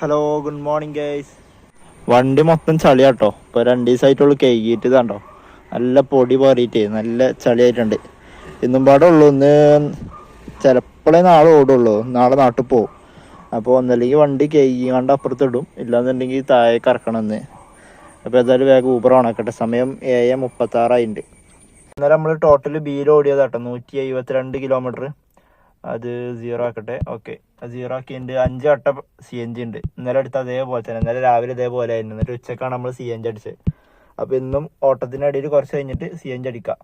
Hello good morning guys വണ്ടി മൊത്തം ചളിയാട്ടോ. ഇപ്പൊ രണ്ട് ദിവസമായിട്ടുള്ളൂ കഴുകിയിട്ട് ഇതാണ്ടോ നല്ല പൊടി പാറിയിട്ട് നല്ല ചളിയായിട്ടുണ്ട്. ഇന്നും പാടെ ഉള്ളൂ. ഒന്ന് ചിലപ്പോഴേ നാളെ ഓടുള്ളൂ. നാളെ നാട്ടിൽ പോവും. അപ്പോൾ ഒന്നല്ലെങ്കിൽ വണ്ടി കഴുകിയാണ്ട് അപ്പുറത്തിടും. ഇല്ലാന്നുണ്ടെങ്കിൽ താഴെ കറക്കണമെന്ന് അപ്പോൾ ഏതായാലും വേഗം ഊബർ ഓണാക്കട്ടെ. സമയം ഏഴ് മുപ്പത്താറായിട്ടുണ്ട്. ഇന്നലെ നമ്മൾ ടോട്ടൽ ബീലോടിയതാട്ടോ നൂറ്റി എഴുപത്തിരണ്ട് കിലോമീറ്റർ അത് സീറോ ആക്കട്ടെ. ഓക്കെ സീറോ ആക്കിയിട്ടുണ്ട് അഞ്ച് വട്ട സി എൻ ജി ഉണ്ട് ഇന്നലെ അടുത്ത് അതേപോലെ തന്നെ. ഇന്നലെ രാവിലെ ഇതേപോലെ ആയിരുന്നു. എന്നിട്ട് ഉച്ചക്കാണ് നമ്മൾ സി എൻ ജി അടിച്ചത്. അപ്പോൾ ഇന്നും ഓട്ടത്തിനിടയിൽ കുറച്ച് കഴിഞ്ഞിട്ട് സി എൻ ജി അടിക്കാം.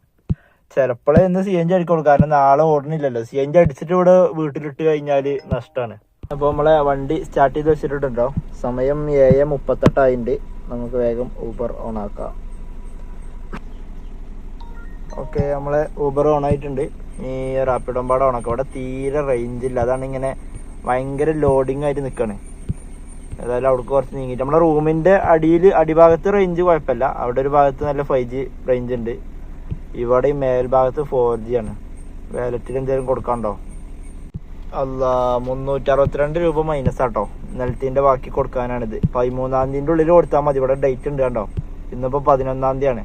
ചിലപ്പോഴേ ഇന്ന് സി എൻ ജി അടിക്കുള്ളൂ. കാരണം നാളെ ഓടണില്ലല്ലോ സി എൻ ജി അടിച്ചിട്ട് ഇവിടെ വീട്ടിലിട്ട് കഴിഞ്ഞാൽ നഷ്ടമാണ് അപ്പോൾ നമ്മളെ വണ്ടി സ്റ്റാർട്ട് ചെയ്ത് വെച്ചിട്ടുണ്ടോ സമയം ഏഴ് മുപ്പത്തെട്ടായിട്ടുണ്ട് നമുക്ക് വേഗം ഊബർ ഓൺ ആക്കാം. ഓക്കെ നമ്മളെ ഊബർ ഓൺ ആയിട്ടുണ്ട്. ഈ റാപ്പിഡോ പാടെ ഓണാക്കാം ഇവിടെ തീരെ റേഞ്ച് ഇല്ല. അതാണ് ഇങ്ങനെ ഭയങ്കര ലോഡിങ് ആയിട്ട് നിൽക്കുകയാണ് ഏതായാലും അവിടെ കുറച്ച് നീങ്ങിയിട്ട്. നമ്മളെ റൂമിന്റെ അടിയിൽ അടിഭാഗത്ത് റേഞ്ച് കുഴപ്പമില്ല. അവിടെ ഒരു ഭാഗത്ത് നല്ല ഫൈവ് ജി റേഞ്ച് ഉണ്ട്. ഇവിടെ ഈ മേൽഭാഗത്ത് ഫോർ ജി ആണ്. വാലറ്റിൽ എന്തെങ്കിലും കൊടുക്കാണ്ടോ അല്ല മുന്നൂറ്റി അറുപത്തിരണ്ട് രൂപ മൈനസ് ആട്ടോ. നെൽത്തിന്റെ ബാക്കി കൊടുക്കാനാണിത്. പതിമൂന്നാം തീയതിന്റെ ഉള്ളിൽ കൊടുത്താൽ മതി. ഇവിടെ ഡേറ്റ് ഉണ്ട് കണ്ടോ? ഇന്നിപ്പോ പതിനൊന്നാം തീയതിയാണ്.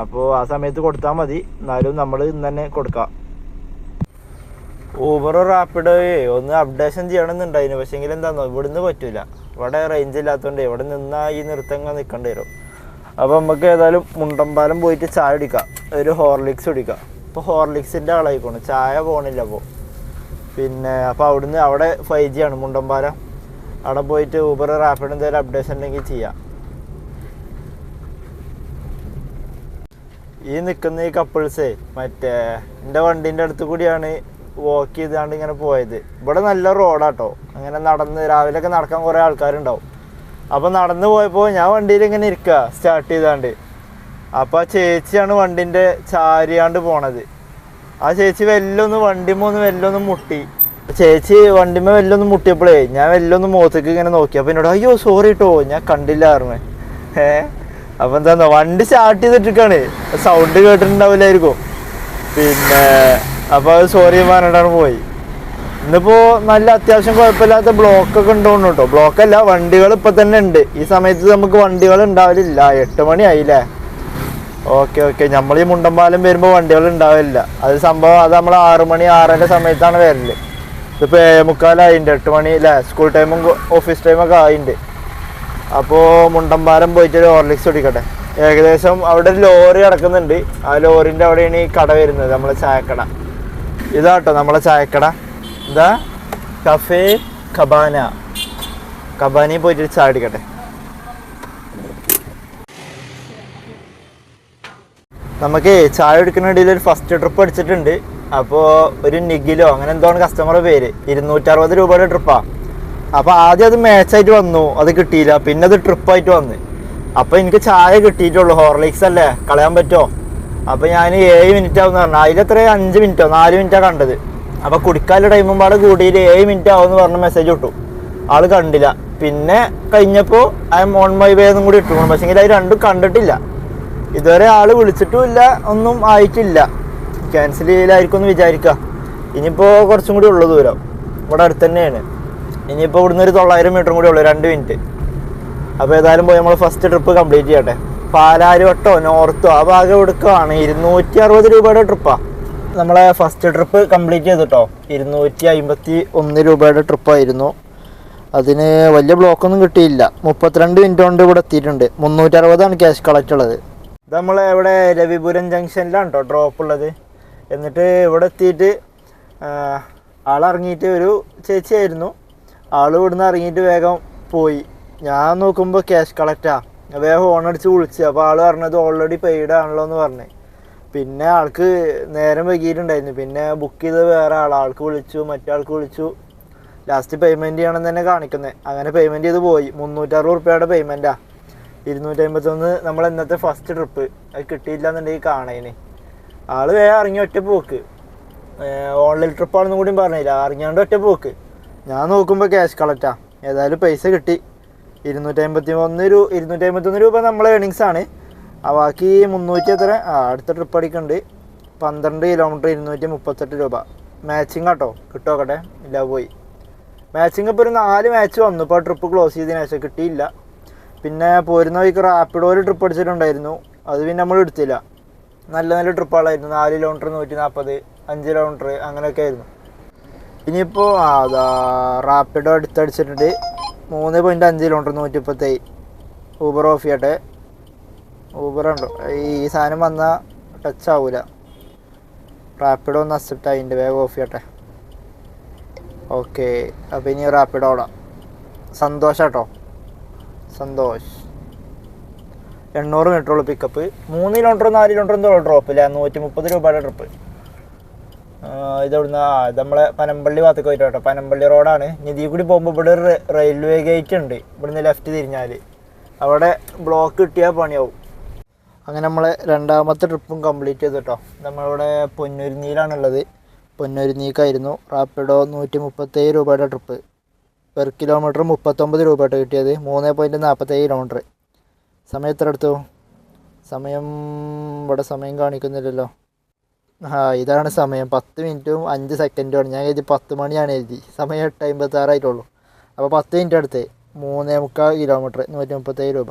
അപ്പോൾ ആ സമയത്ത് കൊടുത്താൽ മതി. എന്നാലും നമ്മൾ ഇന്ന് തന്നെ കൊടുക്കാം. ഊബർ റാപ്പിഡ് ഒന്ന് അപ്ഡേഷൻ ചെയ്യണമെന്നുണ്ടായിരുന്നു. പക്ഷേ എങ്കിൽ എന്താണെന്നോ ഇവിടുന്ന് പറ്റൂല. ഇവിടെ റേഞ്ച് ഇല്ലാത്തതുകൊണ്ട് ഇവിടെ നിന്നാ ഈ നൃത്തങ്ങൾ നിൽക്കേണ്ടി വരും. അപ്പോൾ നമുക്ക് ഏതായാലും മുണ്ടമ്പാലം പോയിട്ട് ചായ അടിക്കാം ഒരു ഹോർലിക്സ് കുടിക്കാം. ഇപ്പോൾ ഹോർലിക്സിന്റെ ആളായിക്കോണം. ചായ പോകണില്ല അപ്പോൾ പിന്നെ അപ്പോൾ അവിടുന്ന് അവിടെ ഫൈവ് ജി ആണ് മുണ്ടമ്പാലം. അവിടെ പോയിട്ട് ഊബർ റാപ്പിഡ് എന്തെങ്കിലും അപ്ഡേഷൻ ഉണ്ടെങ്കിൽ ചെയ്യാം. ഈ നിൽക്കുന്ന ഈ കപ്പിൾസേ മറ്റേ എന്റെ വണ്ടീന്റെ അടുത്ത് കൂടിയാണ് വാക്ക് ചെയ്താണ്ട് ഇങ്ങനെ പോയത്. ഇവിടെ നല്ല റോഡാട്ടോ അങ്ങനെ നടന്ന് രാവിലെയൊക്കെ നടക്കാൻ കുറേ ആൾക്കാരുണ്ടാവും. അപ്പോൾ നടന്നു പോയപ്പോൾ ഞാൻ വണ്ടിയിൽ ഇങ്ങനെ ഇരിക്കുക സ്റ്റാർട്ട് ചെയ്താണ്ട്. അപ്പോൾ ആ ചേച്ചിയാണ് വണ്ടിന്റെ ചാരിയാണ്ട് പോണത്. ആ ചേച്ചി വെല്ലൊന്ന് വണ്ടിമ്മ ഒന്ന് വെല്ലൊന്ന് മുട്ടി. ചേച്ചി വണ്ടിമേ വെല്ലൊന്ന് മുട്ടിയപ്പോഴേ ഞാൻ വെല്ലൊന്ന് മുഖത്തേക്ക് ഇങ്ങനെ നോക്കി. അപ്പോൾ എന്നോട് അയ്യോ സോറി കേട്ടോ ഞാൻ കണ്ടില്ലായിരുന്നു. ഏഹ് അപ്പൊ എന്താ വണ്ടി സ്റ്റാർട്ട് ചെയ്തിട്ടിരിക്കാണ്. സൗണ്ട് കേട്ടിട്ടുണ്ടാവില്ലായിരിക്കും. പിന്നെ അപ്പൊ അത് സോറി പറഞ്ഞിട്ടാണ് പോയി. ഇന്നിപ്പോ നല്ല അത്യാവശ്യം കുഴപ്പമില്ലാത്ത ബ്ലോക്ക് ഒക്കെ ഉണ്ടോന്നു കേട്ടോ ബ്ലോക്ക് അല്ല വണ്ടികൾ ഇപ്പൊ തന്നെ ഉണ്ട്. ഈ സമയത്ത് നമുക്ക് വണ്ടികൾ ഉണ്ടാവില്ല എട്ട് മണി ആയില്ലേ? ഓക്കെ ഓക്കെ നമ്മൾ ഈ മുണ്ടമ്പാലം വരുമ്പോൾ വണ്ടികൾ ഉണ്ടാവില്ല അത് സംഭവം അത് നമ്മൾ ആറു മണി ആറര സമയത്താണ് വരൽ. ഇതിപ്പോ ഏഴ് മുക്കാലായിട്ടുണ്ട് എട്ട് മണി അല്ലേ സ്കൂൾ ടൈമും ഓഫീസ് ടൈമൊക്കെ ആയിട്ടുണ്ട് അപ്പോൾ മുണ്ടമ്പാലം പോയിട്ട് ഒരു ഹോർലിക്സ് കുടിക്കട്ടെ. ഏകദേശം അവിടെ ഒരു ലോറി കിടക്കുന്നുണ്ട് ആ ലോറിന്റെ അവിടെയാണ് ഈ കട വരുന്നത് നമ്മളെ ചായക്കട. ഇതാട്ടോ നമ്മളെ ചായക്കട. എന്താ കഫേ കബാന കബാനയിൽ പോയിട്ട് ചായ അടിക്കട്ടെ നമുക്ക് ചായ എടുക്കുന്നിടയിൽ ഒരു ഫസ്റ്റ് ട്രിപ്പ് അടിച്ചിട്ടുണ്ട് അപ്പോൾ ഒരു നിഗിലോ അങ്ങനെ എന്തോ ആണ് കസ്റ്റമറുടെ പേര്. ഇരുന്നൂറ്ററുപത് രൂപയുടെ ട്രിപ്പാണ് അപ്പൊ ആദ്യം അത് മാച്ചായിട്ട് വന്നു അത് കിട്ടിയില്ല. പിന്നെ അത് ട്രിപ്പായിട്ട് വന്നു. അപ്പൊ എനിക്ക് ചായ കിട്ടിയിട്ടുള്ളൂ. ഹോർലിക്സ് അല്ലേ? കളയാൻ പറ്റുമോ? അപ്പൊ ഞാൻ ഏഴ് മിനിറ്റ് ആവും പറഞ്ഞു. അതിലെത്ര അഞ്ച് മിനിറ്റോ നാല് മിനിറ്റാ കണ്ടത്. അപ്പൊ കുടിക്കാല ടൈമും പാടെ കൂടിയിൽ ഏഴ് മിനിറ്റ് ആവും എന്ന് മെസ്സേജ് ഇട്ടു. ആൾ കണ്ടില്ല. പിന്നെ കഴിഞ്ഞപ്പോ I'm on my way എന്നും കൂടി ഇട്ടു. പക്ഷേ അത് രണ്ടും കണ്ടിട്ടില്ല. ഇതുവരെ ആൾ വിളിച്ചിട്ടുമില്ല ഒന്നും ആയിട്ടില്ല. ക്യാൻസൽ ചെയ്യലായിരിക്കും എന്ന് വിചാരിക്കുക ഇനിയിപ്പോ കുറച്ചും കൂടി ഉള്ള ദൂരം. ഇവിടെ അടുത്ത് തന്നെയാണ്. ഇനിയിപ്പോൾ ഇവിടുന്ന് ഒരു തൊള്ളായിരം മീറ്റർ കൂടി ഉള്ളൂ രണ്ട് മിനിറ്റ് അപ്പോൾ ഏതായാലും പോയി നമ്മൾ ഫസ്റ്റ് ട്രിപ്പ് കംപ്ലീറ്റ് ചെയ്യട്ടെ. പാലാരിവട്ടോ നോർത്തോ ആ ഭാഗം എടുക്കുകയാണ് ഇരുന്നൂറ്റി അറുപത് രൂപയുടെ ട്രിപ്പാണ് നമ്മളെ ഫസ്റ്റ് ട്രിപ്പ് കംപ്ലീറ്റ് ചെയ്തിട്ടോ. ഇരുന്നൂറ്റി അമ്പത്തി ഒന്ന് രൂപയുടെ ട്രിപ്പായിരുന്നു അതിന് വലിയ ബ്ലോക്കൊന്നും കിട്ടിയില്ല. മുപ്പത്തിരണ്ട് മിനിറ്റ് കൊണ്ട് ഇവിടെ എത്തിയിട്ടുണ്ട്. മുന്നൂറ്റി അറുപതാണ് ക്യാഷ് കളക്ട് ഉള്ളത്. ഇത് നമ്മൾ ഇവിടെ രവിപുരം ജംഗ്ഷനിലാണ് കേട്ടോ ഡ്രോപ്പ് ഉള്ളത്. എന്നിട്ട് ഇവിടെ എത്തിയിട്ട് ആളിറങ്ങിയിട്ട് ഒരു ചേച്ചിയായിരുന്നു. ആൾ ഇവിടുന്ന് ഇറങ്ങിയിട്ട് വേഗം പോയി. ഞാൻ നോക്കുമ്പോൾ ക്യാഷ് കളക്റ്റാ വേഗം അടിച്ച് വിളിച്ചു. അപ്പോൾ ആൾ പറഞ്ഞത് ഓൾറെഡി പെയ്ഡ് ആണല്ലോ എന്ന് പറഞ്ഞു. പിന്നെ ആൾക്ക് നേരം വൈകിയിട്ടുണ്ടായിരുന്നു. പിന്നെ ബുക്ക് ചെയ്തത് വേറെ ആൾ ആൾക്ക് വിളിച്ചു മറ്റാൾക്ക് വിളിച്ചു. ലാസ്റ്റ് പേയ്മെന്റ് ചെയ്യണം തന്നെ കാണിക്കുന്നത് അങ്ങനെ പേയ്മെന്റ് ചെയ്ത് പോയി. മുന്നൂറ്ററുപത് റുപ്യയുടെ പേയ്മെന്റാണ് ഇരുന്നൂറ്റമ്പത്തൊന്ന് നമ്മൾ ഇന്നത്തെ ഫസ്റ്റ് ട്രിപ്പ് അത് കിട്ടിയില്ല എന്നുണ്ടെങ്കിൽ കാണേന്. ആൾ വേറെ ഇറങ്ങി ഒറ്റ പോക്ക്. ഓൺലൈൻ ട്രിപ്പാണെന്നും കൂടി പറഞ്ഞില്ല. അറിഞ്ഞാണ്ട് ഒറ്റ പോക്ക്. ഞാൻ നോക്കുമ്പോൾ ക്യാഷ് കളക്റ്റാ ഏതായാലും പൈസ കിട്ടി. ഇരുന്നൂറ്റി അമ്പത്തി ഒന്ന് ഇരുന്നൂറ്റി അമ്പത്തൊന്ന് രൂപ നമ്മളെ ഏണിങ്സ് ആണ്. ആ ബാക്കി മുന്നൂറ്റി എത്ര? ആ അടുത്ത ട്രിപ്പ് അടിക്കുന്നുണ്ട് പന്ത്രണ്ട് കിലോമീറ്റർ ഇരുന്നൂറ്റി മുപ്പത്തെട്ട് രൂപ മാച്ചിങ് ആട്ടോ കിട്ടുമോക്കട്ടെ ഇല്ല പോയി. മാച്ചിങ് ഇപ്പോൾ ഒരു നാല് മാച്ച് വന്നു. ഇപ്പോൾ ട്രിപ്പ് ക്ലോസ് ചെയ്തതിന് ശേഷം കിട്ടിയില്ല. പിന്നെ പോരുന്ന വഴിക്ക് റാപ്പിഡോയിൽ ട്രിപ്പ് അടിച്ചിട്ടുണ്ടായിരുന്നു. അത് പിന്നെ നമ്മൾ എടുത്തില്ല. നല്ല നല്ല ട്രിപ്പുകളായിരുന്നു നാല് കിലോമീറ്റർ നൂറ്റി നാൽപ്പത് അഞ്ച് കിലോമീറ്റർ അങ്ങനെയൊക്കെ ആയിരുന്നു. ഇനിയിപ്പോൾ അതാ റാപ്പിഡോ അടുത്തടിച്ചിട്ടുണ്ട് മൂന്ന് പോയിന്റ് അഞ്ച് കിലോമീറ്റർ നൂറ്റി മുപ്പത്തേഴ് ഊബർ ഓഫ് ചെയ്യട്ടെ. ഊബർ ഉണ്ടോ? ഈ സാധനം വന്നാൽ ടച്ച് ആവില്ല റാപ്പിഡോ ഒന്ന് അക്സെപ്റ്റ് ആയിട്ടുണ്ട്. വേഗം ഓഫ് ചെയ്യട്ടെ. ഓക്കെ അപ്പോൾ ഇനി റാപ്പിഡോ ഓടാം. സന്തോഷം കേട്ടോ സന്തോഷ്. എണ്ണൂറ് മീറ്ററുള്ള പിക്കപ്പ് മൂന്ന് കിലോമീറ്റർ നാല് കിലോമീറ്റർ എന്തോ ഡ്രോപ്പ് ഇല്ല നൂറ്റി മുപ്പത് രൂപയുടെ ട്രിപ്പ് ഇതെവിടുന്ന? ആ നമ്മളെ പനമ്പള്ളി ഭാഗത്തേക്ക് പോയിട്ട് കേട്ടോ പനമ്പള്ളി റോഡാണ്. നിധി കൂടി പോകുമ്പോൾ ഇവിടെ ഒരു റെയിൽവേ ഗേറ്റ് ഉണ്ട്. ഇവിടുന്ന് ലെഫ്റ്റ് തിരിഞ്ഞാൽ അവിടെ ബ്ലോക്ക് കിട്ടിയാൽ പണിയാവും. അങ്ങനെ നമ്മളെ രണ്ടാമത്തെ ട്രിപ്പും കംപ്ലീറ്റ് ചെയ്തു കേട്ടോ നമ്മളിവിടെ പൊന്നൂരിനിയിലാണുള്ളത് പൊന്നൂരിനീക്കായിരുന്നു. റാപ്പിഡോ നൂറ്റി മുപ്പത്തേഴ് രൂപയുടെ ട്രിപ്പ്. പെർ കിലോമീറ്റർ മുപ്പത്തൊമ്പത് രൂപയായിട്ട് കിട്ടിയത്. മൂന്ന് പോയിന്റ് നാൽപ്പത്തേഴ് കിലോമീറ്റർ സമയം എത്ര എടുത്തു സമയം ഇവിടെ സമയം കാണിക്കുന്നില്ലല്ലോ. ആ ഇതാണ് സമയം. പത്ത് മിനിറ്റും അഞ്ച് സെക്കൻഡുമാണ്. ഞാൻ എഴുതി പത്ത് മണിയാണ് എഴുതി. സമയം എട്ട് അമ്പത്തി ആറായിട്ടുള്ളൂ അപ്പോൾ പത്ത് മിനിറ്റ് അടുത്ത്. മൂന്നേ മുക്കാൽ കിലോമീറ്റർ നൂറ്റി മുപ്പത്തേഴ് രൂപ.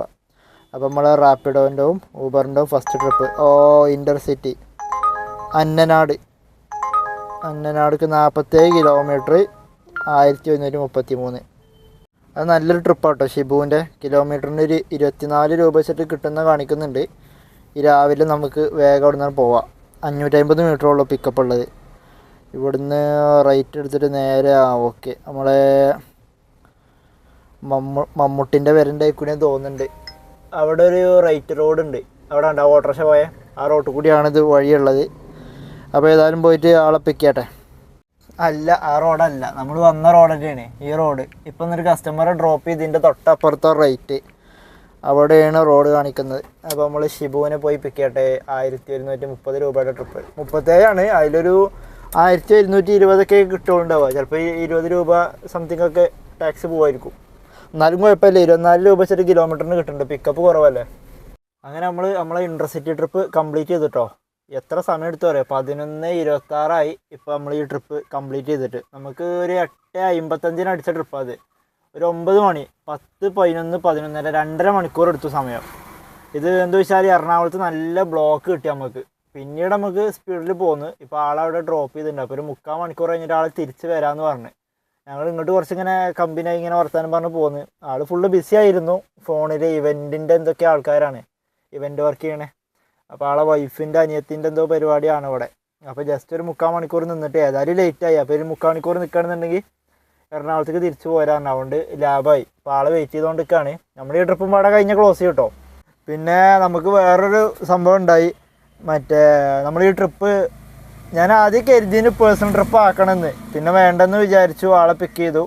അപ്പോൾ നമ്മൾ റാപ്പിഡോന്റെയും ഊബറിന്റെയും ഫസ്റ്റ് ട്രിപ്പ് ഓ ഇന്റർസിറ്റി അന്നനാട്. അന്നനാടിക്ക് നാൽപ്പത്തേഴ് കിലോമീറ്റർ ആയിരത്തി ഒരുന്നൂറ്റി മുപ്പത്തി മൂന്ന് അത് നല്ലൊരു ട്രിപ്പാട്ടോ ഷിബുവിന്റെ കിലോമീറ്ററിന് ഒരു ഇരുപത്തിനാല് രൂപ വെച്ചിട്ട് കിട്ടുന്ന കാണിക്കുന്നുണ്ട്. ഈ രാവിലെ നമുക്ക് വേഗം അവിടെ നിന്ന് പോവാം. അഞ്ഞൂറ്റമ്പത് മീറ്ററുള്ള പിക്കപ്പ് ഉള്ളത് ഇവിടുന്ന് റൈറ്റ് എടുത്തിട്ട് നേരെ ആ ഓക്കെ. നമ്മളെ മമ്മു മമ്മൂട്ടിന്റെ വരണ്ടായിക്കൂടെ കൂടി തോന്നുന്നുണ്ട്. അവിടെ ഒരു റൈറ്റ് റോഡ് ഉണ്ട് അവിടെ ഉണ്ടാവും ഓട്ടോറിക്ഷ പോയ? ആ റോട്ട് കൂടിയാണ് ഇത് വഴിയുള്ളത്. അപ്പോൾ ഏതായാലും പോയിട്ട് ആളെ പിക്ക് ചെയ്യട്ടെ. അല്ല ആ റോഡല്ല. നമ്മൾ വന്ന റോഡ് തന്നെയാണ് ഈ റോഡ്. ഇപ്പം ഒരു കസ്റ്റമറെ ഡ്രോപ്പ് ചെയ്തതിന്റെ തൊട്ടപ്പുറത്തെ റൈറ്റ്. അവിടെയാണ് റോഡ് കാണിക്കുന്നത്. അപ്പോൾ നമ്മൾ ഷിബുവിനെ പോയി പിക്ക് ചെയ്യട്ടെ. ആയിരത്തി ഒരുന്നൂറ്റി മുപ്പത് രൂപയുടെ ട്രിപ്പ് മുപ്പത്തേഴാണ്. അതിലൊരു ആയിരത്തി ഒരുന്നൂറ്റി ഇരുപതൊക്കെ കിട്ടുന്നുണ്ടാവുക ചിലപ്പോൾ ഈ ഇരുപത് രൂപ സംതിങ് ഒക്കെ ടാക്സ് പോകുമായിരിക്കും എന്നാലും കുഴപ്പമില്ല. ഇരുപത്തിനാല് രൂപ ചെറിയ കിലോമീറ്ററിന് കിട്ടുന്നുണ്ട്. പിക്കപ്പ് കുറവല്ലേ? അങ്ങനെ നമ്മൾ നമ്മളെ ഇന്റർസിറ്റി ട്രിപ്പ് കംപ്ലീറ്റ് ചെയ്തിട്ടോ? എത്ര സമയം എടുത്തു പറയാം പതിനൊന്ന് ഇരുപത്താറായി. ഇപ്പോൾ നമ്മൾ ഈ ട്രിപ്പ് കംപ്ലീറ്റ് ചെയ്തിട്ട്. നമുക്ക് ഒരു എട്ട് അമ്പത്തഞ്ചിന് അടിച്ച ട്രിപ്പാണ് അത്. ഒരു ഒമ്പത് മണി പത്ത് പതിനൊന്ന് പതിനൊന്നര രണ്ടര മണിക്കൂർ എടുത്തു സമയം. ഇത് എന്താ വെച്ചാൽ എറണാകുളത്ത് നല്ല ബ്ലോക്ക് കിട്ടി നമുക്ക് പിന്നീട് നമുക്ക് സ്പീഡിൽ പോന്ന്. ഇപ്പോൾ ആളവിടെ ഡ്രോപ്പ് ചെയ്തിട്ടുണ്ട്. അപ്പോൾ ഒരു മുക്കാൽ മണിക്കൂർ കഴിഞ്ഞിട്ട് ആൾ തിരിച്ച് വരാമെന്ന് പറഞ്ഞു. ഞങ്ങൾ ഇങ്ങോട്ട് കുറച്ച് ഇങ്ങനെ കമ്പനിയായി ഇങ്ങനെ വർത്താനം പറഞ്ഞ് പോന്ന്. ആൾ ഫുള്ള് ബിസി ആയിരുന്നു. ഫോണിൽ ഇവന്റിന്റെ എന്തൊക്കെ ആൾക്കാരാണ്. ഇവന്റ് വർക്ക് ചെയ്യണേ. അപ്പോൾ ആളെ വൈഫിന്റെ അനിയത്തിന്റെ എന്തോ പരിപാടിയാണ് ഇവിടെ അപ്പോൾ ജസ്റ്റ് ഒരു മുക്കാൽ മണിക്കൂർ നിന്നിട്ട് ഏതായാലും ലേറ്റായി അപ്പോൾ ഒരു മുക്കാൽ മണിക്കൂർ നിൽക്കുകയാണെന്നുണ്ടെങ്കിൽ എറണാകുളത്തേക്ക് തിരിച്ചു പോരാൻ അതുകൊണ്ട് ലാഭമായി അപ്പോൾ ആളെ വെയിറ്റ് ചെയ്തുകൊണ്ടിരിക്കുകയാണ് നമ്മുടെ ഈ ട്രിപ്പും പാടെ കഴിഞ്ഞ ക്ലോസ് ചെയ്യും കേട്ടോ പിന്നെ നമുക്ക് വേറൊരു സംഭവം ഉണ്ടായി. മറ്റേ നമ്മൾ ഈ ട്രിപ്പ് ഞാൻ ആദ്യം കരുതിന് പേഴ്സണൽ ട്രിപ്പ് ആക്കണമെന്ന്. പിന്നെ വേണ്ടെന്ന് വിചാരിച്ചു ആളെ പിക്ക് ചെയ്തു.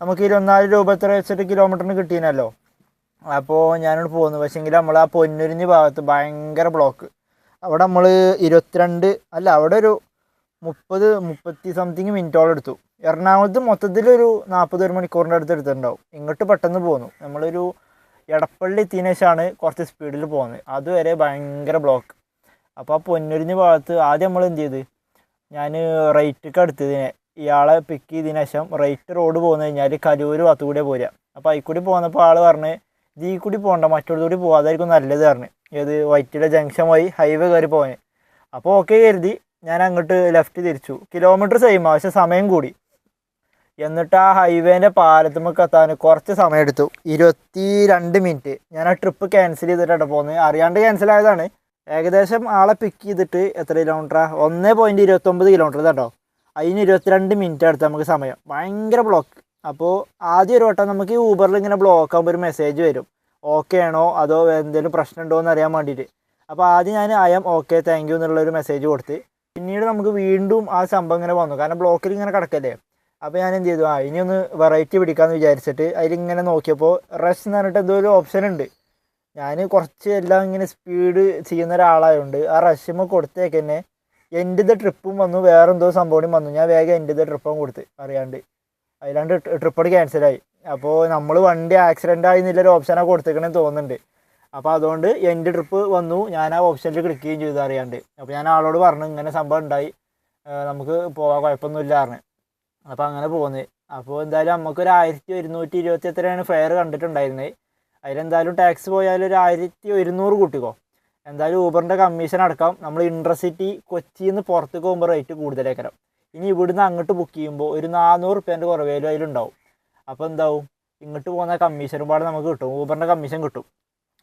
നമുക്ക് ഇരുപത്തിനാല് രൂപ എത്ര വെച്ചിട്ട് കിലോമീറ്ററിന് കിട്ടിയനല്ലോ അപ്പോൾ ഞാനോട് പോകുന്നു പക്ഷേങ്കിൽ നമ്മൾ ആ പൊന്നുരിഞ്ഞ് ഭാഗത്ത് ഭയങ്കര ബ്ലോക്ക് അവിടെ നമ്മൾ ഇരുപത്തിരണ്ട് അല്ല അവിടെ ഒരു മുപ്പത് മുപ്പത്തി സംതിങ് മിനിറ്റോളം എടുത്തു. എറണാകുളത്ത് മൊത്തത്തിലൊരു നാൽപ്പത് ഒരു മണിക്കൂറിന്റെ അടുത്ത് എടുത്തിട്ടുണ്ടാവും ഇങ്ങോട്ട് പെട്ടെന്ന് പോന്നു. നമ്മളൊരു എടപ്പള്ളി എത്തിയതിനു കുറച്ച് സ്പീഡിൽ പോകുന്നത് അതുവരെ ഭയങ്കര ബ്ലോക്ക് അപ്പോൾ ആ പൊന്നുരിഞ്ഞ് ഭാഗത്ത് ആദ്യം നമ്മൾ എന്ത് ചെയ്ത്? ഞാൻ റൈറ്റൊക്കെ എടുത്തതിനെ ഇയാളെ പിക്ക് ചെയ്തതിന് ശേഷം റൈറ്റ് റോഡ് പോകുന്ന കഴിഞ്ഞാൽ കലൂർ ഭാഗത്തു കൂടെ പോരുക അപ്പോൾ അതിൽ കൂടി പോകുന്നപ്പോൾ ആൾ പറഞ്ഞ് ഇതീ കൂടി പോകണ്ട മറ്റൊരു കൂടി പോകാതായിരിക്കും നല്ലത് പറഞ്ഞ്. ഏത് വൈറ്റിലെ ജംഗ്ഷൻ വഴി ഹൈവേ കയറി പോകാൻ അപ്പോൾ ഓക്കെ കരുതി ഞാൻ അങ്ങോട്ട് ലെഫ്റ്റ് തിരിച്ചു. കിലോമീറ്റർ സെയിം പക്ഷേ സമയം കൂടി. എന്നിട്ട് ആ ഹൈവേന്റെ പാലത്തുമ്മക്ക് എത്താൻ കുറച്ച് സമയം എടുത്തു ഇരുപത്തി രണ്ട് മിനിറ്റ് ഞാൻ ആ ട്രിപ്പ് ക്യാൻസൽ ചെയ്തിട്ടാണ് പോകുന്നത് അറിയാണ്ട് ക്യാൻസൽ ആയതാണ്. ഏകദേശം ആളെ പിക്ക് ചെയ്തിട്ട് എത്ര കിലോമീറ്ററാ ഒന്ന് പോയിന്റ് ഇരുപത്തൊമ്പത് കിലോമീറ്റർ കേട്ടോ അതിന് ഇരുപത്തിരണ്ട് മിനിറ്റ് അടുത്ത് നമുക്ക് സമയം. ഭയങ്കര ബ്ലോക്ക് അപ്പോൾ ആദ്യം ഒരു വട്ടം നമുക്ക് ഈ ഊബറിൽ ഇങ്ങനെ ബ്ലോക്ക് ആകുമ്പോൾ ഒരു മെസ്സേജ് വരും. ഓക്കെ ആണോ? അതോ എന്തെങ്കിലും പ്രശ്നം ഉണ്ടോ എന്ന് അറിയാൻ വേണ്ടിയിട്ട്. അപ്പോൾ ആദ്യം ഞാൻ ഐ ഓക്കെ താങ്ക് യു എന്നുള്ളൊരു മെസ്സേജ് കൊടുത്ത്. പിന്നീട് നമുക്ക് വീണ്ടും ആ സംഭവം ഇങ്ങനെ വന്നു. കാരണം ബ്ലോക്കിൽ ഇങ്ങനെ കിടക്കല്ലേ? അപ്പോൾ ഞാൻ എന്ത് ചെയ്തു ആ ഇനി ഒന്ന് വെറൈറ്റി പിടിക്കാമെന്ന് വിചാരിച്ചിട്ട് അതിലിങ്ങനെ നോക്കിയപ്പോൾ റഷ് എന്ന് പറഞ്ഞിട്ട് എന്തോ ഒരു ഓപ്ഷൻ ഉണ്ട്. ഞാൻ കുറച്ച് എല്ലാം ഇങ്ങനെ സ്പീഡ് ചെയ്യുന്ന ഒരാളായതുകൊണ്ട് ആ റഷ്യമ കൊടുത്തേക്ക് തന്നെ എന്റെ ട്രിപ്പും വന്നു വേറെ എന്തോ സംഭവം വന്നു. ഞാൻ വേഗം എന്റെ ട്രിപ്പും കൊടുത്ത് അറിയാണ്ട് അതിലാണ്ട് ട്രിപ്പോട് ക്യാൻസലായി അപ്പോൾ നമ്മൾ വണ്ടി ആക്സിഡന്റ് ആയി എന്നുള്ളൊരു ഓപ്ഷനാണ് കൊടുത്തേക്കണമെന്ന് തോന്നുന്നുണ്ട്. അപ്പോൾ അതുകൊണ്ട് എന്റെ ട്രിപ്പ് വന്നു ഞാൻ ആ ഓപ്ഷനിൽ ക്ലിക്ക് ചെയ്യുകയും ചെയ്തു അറിയാണ്ട് അപ്പോൾ ഞാൻ ആളോട് പറഞ്ഞു ഇങ്ങനെ സംഭവം ഉണ്ടായി. നമുക്ക് പോകാൻ കുഴപ്പമൊന്നുമില്ല പറഞ്ഞു. അപ്പോൾ അങ്ങനെ പോകുന്നത് അപ്പോൾ എന്തായാലും നമുക്കൊരു ആയിരത്തി ഒരുന്നൂറ്റി ഇരുപത്തി എത്രയാണ് ഫെയർ കണ്ടിട്ടുണ്ടായിരുന്നത് അതിലെന്തായാലും ടാക്സ് പോയാൽ ഒരു ആയിരത്തി ഒരുന്നൂറ് കൂട്ടിക്കോ. എന്തായാലും ഊബറിന്റെ കമ്മീഷൻ അടക്കാം നമ്മൾ ഇൻട്രസിറ്റി കൊച്ചിയിൽ നിന്ന് പുറത്തേക്ക് പോകുമ്പോൾ റേറ്റ് കൂടുതലേക്കരം. ഇനി ഇവിടുന്ന് അങ്ങോട്ട് ബുക്ക് ചെയ്യുമ്പോൾ ഒരു നാനൂറ് റുപ്യേന്റെ കുറവേലും അതിലുണ്ടാവും. അപ്പോൾ എന്താവും? ഇങ്ങോട്ട് പോകുന്ന കമ്മീഷനും പാടെ നമുക്ക് കിട്ടും. ഊബറിന്റെ കമ്മീഷൻ കിട്ടും.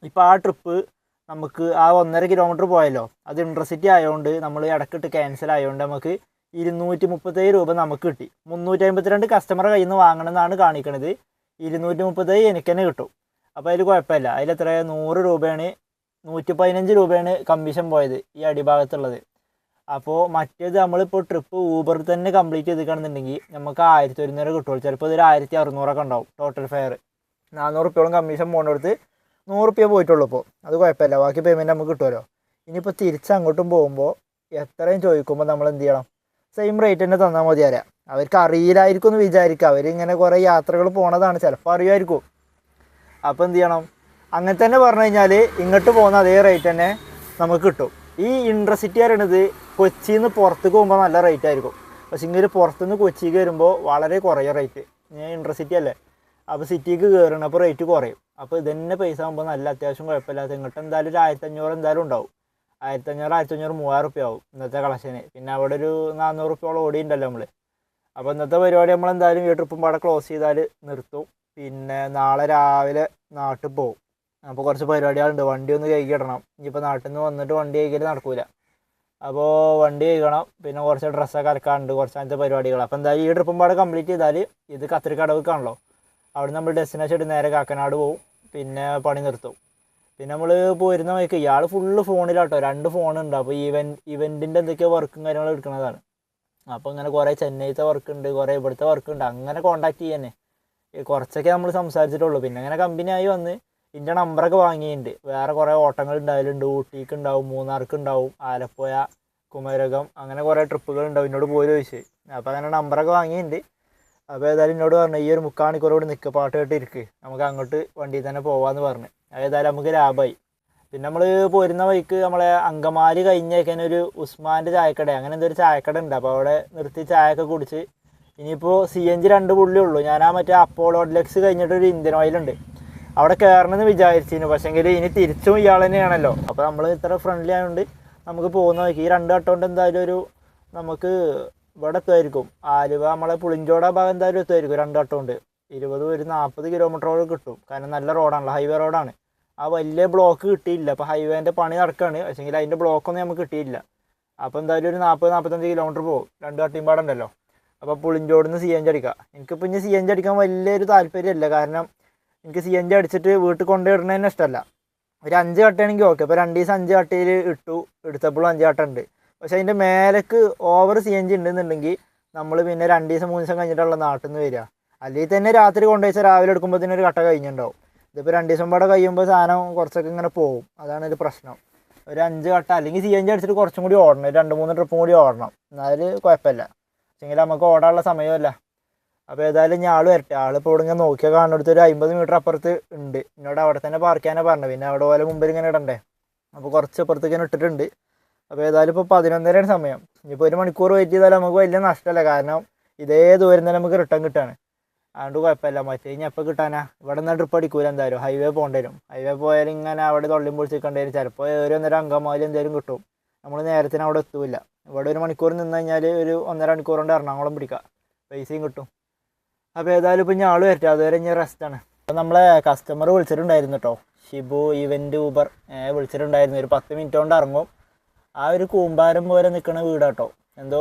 ഇപ്പോൾ ആ ട്രിപ്പ് നമുക്ക് ആ ഒന്നര കിലോമീറ്റർ പോയല്ലോ അത് ഇൻട്രസിറ്റി ആയതുകൊണ്ട് നമ്മൾ ഇടക്കിട്ട് ക്യാൻസൽ ആയതുകൊണ്ട് നമുക്ക് ഇരുന്നൂറ്റി മുപ്പത്തേഴ് രൂപ നമുക്ക് കിട്ടി. മുന്നൂറ്റി അമ്പത്തിരണ്ട് കസ്റ്റമറെ കയ്യിൽ നിന്ന് വാങ്ങണമെന്നാണ് കാണിക്കണത്. ഇരുന്നൂറ്റി മുപ്പത്തേഴ് എനിക്ക് തന്നെ കിട്ടും. അപ്പോൾ അതിൽ കുഴപ്പമില്ല. അതിൽ എത്ര നൂറ് രൂപയാണ്. നൂറ്റി പതിനഞ്ച് രൂപയാണ് കമ്മീഷൻ പോയത് ഈ അടിഭാഗത്തുള്ളത്. അപ്പോൾ മറ്റേത് നമ്മളിപ്പോൾ ട്രിപ്പ് ഊബർ തന്നെ കംപ്ലീറ്റ് ചെയ്തിക്കണമെന്നുണ്ടെങ്കിൽ നമുക്ക് ആയിരത്തി ഒരുന്നൂറ് കിട്ടുള്ളൂ. ചിലപ്പോൾ ഇതൊരു ആയിരത്തി അറുന്നൂറൊക്കെ ഉണ്ടാവും ടോട്ടൽ ഫെയർ നാനൂറ് റുപ്യോളം കമ്മീഷൻ പോകുന്നിടത്ത് നൂറ് റുപ്യ പോയിട്ടുള്ളൂ ഇപ്പോൾ അത് കുഴപ്പമില്ല. ബാക്കി പേയ്മെന്റ് നമുക്ക് കിട്ടുമല്ലോ. ഇനിയിപ്പോൾ തിരിച്ച് അങ്ങോട്ടും പോകുമ്പോൾ എത്രയും ചോദിക്കുമ്പോൾ നമ്മൾ എന്ത് ചെയ്യണം? സെയിം റേറ്റ് തന്നെ തന്നാൽ മതി അറിയാം അവർക്ക് അറിയില്ലായിരിക്കും എന്ന് വിചാരിക്കുക. അവരിങ്ങനെ കുറേ യാത്രകൾ പോണതാണ്. ചിലപ്പോൾ അറിയുമായിരിക്കും. അപ്പോൾ എന്ത് ചെയ്യണം? അങ്ങനെ തന്നെ പറഞ്ഞു കഴിഞ്ഞാൽ ഇങ്ങോട്ട് പോകുന്ന അതേ റേറ്റ് തന്നെ നമുക്ക് കിട്ടും. ഈ ഇൻട്രസിറ്റി പറയണത് കൊച്ചിയിൽ നിന്ന് പുറത്തേക്ക് പോകുമ്പോൾ നല്ല റേറ്റ് ആയിരിക്കും. പക്ഷേ ഇങ്ങനെ പുറത്തുനിന്ന് കൊച്ചിക്ക് വരുമ്പോൾ വളരെ കുറയ റേറ്റ് ഞാൻ ഇൻട്രസിറ്റി അല്ലേ? അപ്പോൾ സിറ്റിക്ക് കയറണം അപ്പോൾ റേറ്റ് കുറയും. അപ്പോൾ ഇതന്നെ പൈസ ആകുമ്പോൾ നല്ല അത്യാവശ്യം കുഴപ്പമില്ലാത്ത ഇങ്ങോട്ട് എന്തായാലും ഒരു ആയിരത്തഞ്ഞൂറ് എന്തായാലും ഉണ്ടാവും. ആയിരത്തഞ്ഞൂറ് ആയിരത്തഞ്ഞൂറ് മൂവായിരം റുപ്യ ആവും ഇന്നത്തെ കളക്ഷന്. പിന്നെ അവിടെ ഒരു നാനൂറ് റുപ്യോളം ഓടി ഉണ്ടല്ലോ നമ്മൾ അപ്പോൾ ഇന്നത്തെ പരിപാടി നമ്മൾ എന്തായാലും ഈ ട്രിപ്പും പാടെ ക്ലോസ് ചെയ്താൽ നിർത്തും. പിന്നെ നാളെ രാവിലെ നാട്ടിൽ പോകും അപ്പോൾ കുറച്ച് പരിപാടികളുണ്ട്. വണ്ടി ഒന്ന് കൈകിടണം ഇനിയിപ്പോൾ നാട്ടിൽ നിന്ന് വന്നിട്ട് വണ്ടി കൈകൽ നടക്കൂല. അപ്പോൾ വണ്ടി കഴുകണം. പിന്നെ കുറച്ച് ഡ്രസ്സൊക്കെ അലക്കാനുണ്ട്. കുറച്ച് അങ്ങനത്തെ പരിപാടികൾ അപ്പോൾ എന്തായാലും ഈ ട്രിപ്പും പാടെ കംപ്ലീറ്റ് ചെയ്താൽ ഇത് കത്തിരിക്കടവ് കാണല്ലോ. അവിടെ നമ്മൾ ഡെസ്റ്റിനേഷൻ നേരെ കാക്കനാട് പോവും. പിന്നെ പണി നിർത്തും. പിന്നെ നമ്മൾ പോരുന്ന വഴിക്ക് ഇയാൾ ഫുള്ള് ഫോണിലാട്ടോ രണ്ട് ഫോണുണ്ട് അപ്പോൾ ഈവൻ ഇവന്റിന്റെ എന്തൊക്കെയോ വർക്കും കാര്യങ്ങളും എടുക്കുന്നതാണ് അപ്പോൾ ഇങ്ങനെ കുറേ ചെന്നൈത്തെ വർക്ക് ഉണ്ട് കുറേ ഇവിടുത്തെ വർക്ക് ഉണ്ട്. അങ്ങനെ കോൺടാക്ട് ചെയ്യാനേ കുറച്ചൊക്കെ നമ്മൾ സംസാരിച്ചിട്ടുള്ളൂ. പിന്നെ അങ്ങനെ കമ്പനി ആയി വന്ന് ഇതിന്റെ നമ്പറൊക്കെ വാങ്ങിയിട്ടുണ്ട് വേറെ കുറേ ഓട്ടങ്ങൾ ഉണ്ടായാലുണ്ട് ഊട്ടിക്ക് ഉണ്ടാവും മൂന്നാർക്ക് ഉണ്ടാവും ആലപ്പുഴ കുമരകം അങ്ങനെ കുറേ ട്രിപ്പുകൾ ഉണ്ടാവും എന്നോട് പോയി ചോദിച്ചു അപ്പോൾ അങ്ങനെ നമ്പറൊക്കെ വാങ്ങിയിട്ടുണ്ട് അപ്പോൾ ഏതായാലും എന്നോട് പറഞ്ഞു ഈ ഒരു മുക്കാൽ നിൽക്കുക പാട്ട് കേട്ട് ഇരിക്ക് നമുക്ക് അങ്ങോട്ട് വണ്ടിയിൽ തന്നെ പോകാമെന്ന് പറഞ്ഞു. ഏതായാലും നമുക്ക് ലാഭമായി. പിന്നെ നമ്മൾ പോരുന്ന വഴിക്ക് നമ്മളെ അങ്കമാലി കഴിഞ്ഞേക്കാൻ ഒരു ഉസ്മാന്റെ ചായക്കട. അങ്ങനെ എന്തൊരു ചായക്കട ഉണ്ട്. അപ്പോൾ അവിടെ നിർത്തി ചായയൊക്കെ കുടിച്ച് ഇനിയിപ്പോൾ സി എൻ ജി രണ്ട് പുള്ളി ഉള്ളൂ. ഞാൻ ആ മറ്റേ അപ്പോളോ ഡ്ലക്സ് കഴിഞ്ഞിട്ട് ഒരു ഇന്ത്യൻ ഓയിലുണ്ട് അവിടെ കയറണമെന്ന് വിചാരിച്ചിരുന്നു. പക്ഷേങ്കിൽ ഇനി തിരിച്ചും ഇയാൾ തന്നെയാണല്ലോ. അപ്പോൾ നമ്മൾ ഇത്ര ഫ്രണ്ട്ലി ആയതുകൊണ്ട് നമുക്ക് പോകുന്ന വഴിക്ക് ഈ രണ്ട് വട്ടം കൊണ്ട് എന്തായാലും ഒരു നമുക്ക് ഇവിടെ എത്തുമായിരിക്കും ആലുവ നമ്മളെ പുളിഞ്ചോട ഭാഗം എന്തായാലും എത്തുമായിരിക്കും. രണ്ട് വട്ടം കൊണ്ട് ഇരുപത് ഒരു നാൽപ്പത് കിലോമീറ്ററോളം കിട്ടും. കാരണം നല്ല റോഡാണല്ലോ ഹൈവേ റോഡാണ് ആ വലിയ ബ്ലോക്ക് കിട്ടിയില്ല. അപ്പോൾ ഹൈവേന്റെ പണി നടക്കുകയാണ് പക്ഷേങ്കിൽ അതിന്റെ ബ്ലോക്കൊന്നും നമുക്ക് കിട്ടിയില്ല. അപ്പോൾ എന്തായാലും ഒരു നാൽപ്പത് നാൽപ്പത്തഞ്ച് കിലോമീറ്റർ പോകും. രണ്ട് വട്ടിയും പാടുണ്ടല്ലോ അപ്പോൾ പുളിഞ്ചോട് നിന്ന് സി എൻ ജി അടിക്കാം. എനിക്കിപ്പോൾ ഇനി സി എൻ ജി അടിക്കാൻ വലിയൊരു താല്പര്യമല്ല കാരണം എനിക്ക് സി എൻ ജി അടിച്ചിട്ട് വീട്ടിൽ കൊണ്ടുവരുന്നതിന് ഇഷ്ടമല്ല ഒരു അഞ്ച് കട്ടയാണെങ്കിൽ ഓക്കെ അപ്പോൾ രണ്ട് ദിവസം അഞ്ച് കട്ടയിൽ ഇട്ടു. എടുത്തപ്പോഴും അഞ്ച് കട്ട ഉണ്ട്. പക്ഷേ അതിന്റെ മേലേക്ക് ഓവർ സി എൻ ജി ഉണ്ടെന്നുണ്ടെങ്കിൽ നമ്മൾ പിന്നെ രണ്ട് ദിവസം മൂന്ന് ദിവസം കഴിഞ്ഞിട്ടുള്ള നാട്ടിൽ നിന്ന് വരിക. അല്ലെങ്കിൽ തന്നെ രാത്രി കൊണ്ടുപോയിച്ച രാവിലെ എടുക്കുമ്പോൾ തന്നെ ഒരു കട്ട കഴിഞ്ഞിട്ടുണ്ടാവും. ഇതിപ്പോൾ രണ്ട് ദിവസം പാടെ കഴിയുമ്പോൾ സാധനം കുറച്ചൊക്കെ ഇങ്ങനെ പോകും അതാണ് ഒരു പ്രശ്നം. ഒരു അഞ്ച് കട്ട അല്ലെങ്കിൽ സി എൻ ജി അടിച്ചിട്ട് കുറച്ചും കൂടി ഓടണം. രണ്ട് മൂന്ന് ട്രിപ്പും കൂടി ഓടണം. എന്നാലും കുഴപ്പമില്ല. പക്ഷേങ്കിൽ നമുക്ക് ഓടാനുള്ള സമയമല്ല. അപ്പോൾ ഏതായാലും ഞാൻ ആൾ വരട്ടെ. ആളിപ്പോൾ ഇവിടെ ഇങ്ങനെ നോക്കിയാൽ കാണുന്നിടത്ത് ഒരു അമ്പത് മീറ്റർ അപ്പുറത്ത് ഉണ്ട്. എന്നോട് അവിടെ തന്നെ പാർക്ക് ചെയ്യാനാണ് പറഞ്ഞത്. പിന്നെ അവിടെ പോലെ മുമ്പിൽ ഇങ്ങനെ ഇടണ്ടേ? അപ്പോൾ കുറച്ച് അപ്പുറത്തേക്ക് ഇങ്ങനെ ഇട്ടിട്ടുണ്ട്. അപ്പോൾ ഏതായാലും ഇപ്പോൾ പതിനൊന്നരയാണ് സമയം. ഇനിയിപ്പോൾ ഒരു മണിക്കൂർ വെയിറ്റ് ചെയ്താൽ നമുക്ക് വലിയ നഷ്ടമല്ല. കാരണം ഇതേ ദൂരം തന്നെ നമുക്ക് റിട്ടേൺ കിട്ടുകയാണ് അതുകൊണ്ട് കുഴപ്പമില്ല. മറ്റേ ഇനി എപ്പോൾ കിട്ടാനാ? ഇവിടെ നിന്ന് ട്രിപ്പ് അടിക്കൂല എന്തായാലും. ഹൈവേ പോകേണ്ടി വരും. ഹൈവേ പോയാൽ ഇങ്ങനെ അവിടെ തൊള്ളിയും പൊളിച്ചിരിക്കേണ്ടി വരും ചിലപ്പോൾ ഒരു ഒന്നര അങ്കമാലി എന്തെങ്കിലും കിട്ടും. നമ്മൾ നേരത്തിന് അവിടെ എത്തൂല ഇവിടെ ഒരു മണിക്കൂർ നിന്ന് കഴിഞ്ഞാൽ ഒരു ഒന്നര മണിക്കൂർ കൊണ്ട് എറണാകുളം പിടിക്കാം. പൈസയും കിട്ടും. അപ്പോൾ ഏതായാലും ഇപ്പോൾ ഞാൻ ആൾ വരട്ടെ. അതുവരെ ഞാൻ റെസ്റ്റാണ് അപ്പോൾ നമ്മളെ കസ്റ്റമർ വിളിച്ചിട്ടുണ്ടായിരുന്നു കേട്ടോ ഷിബു ഇവന്റ് ഊബർ. വിളിച്ചിട്ടുണ്ടായിരുന്നു. ഒരു പത്ത് മിനിറ്റ് കൊണ്ട് ഇറങ്ങും. ആ ഒരു കൂമ്പാരം പോലെ നിൽക്കുന്ന വീടാട്ടോ. എന്തോ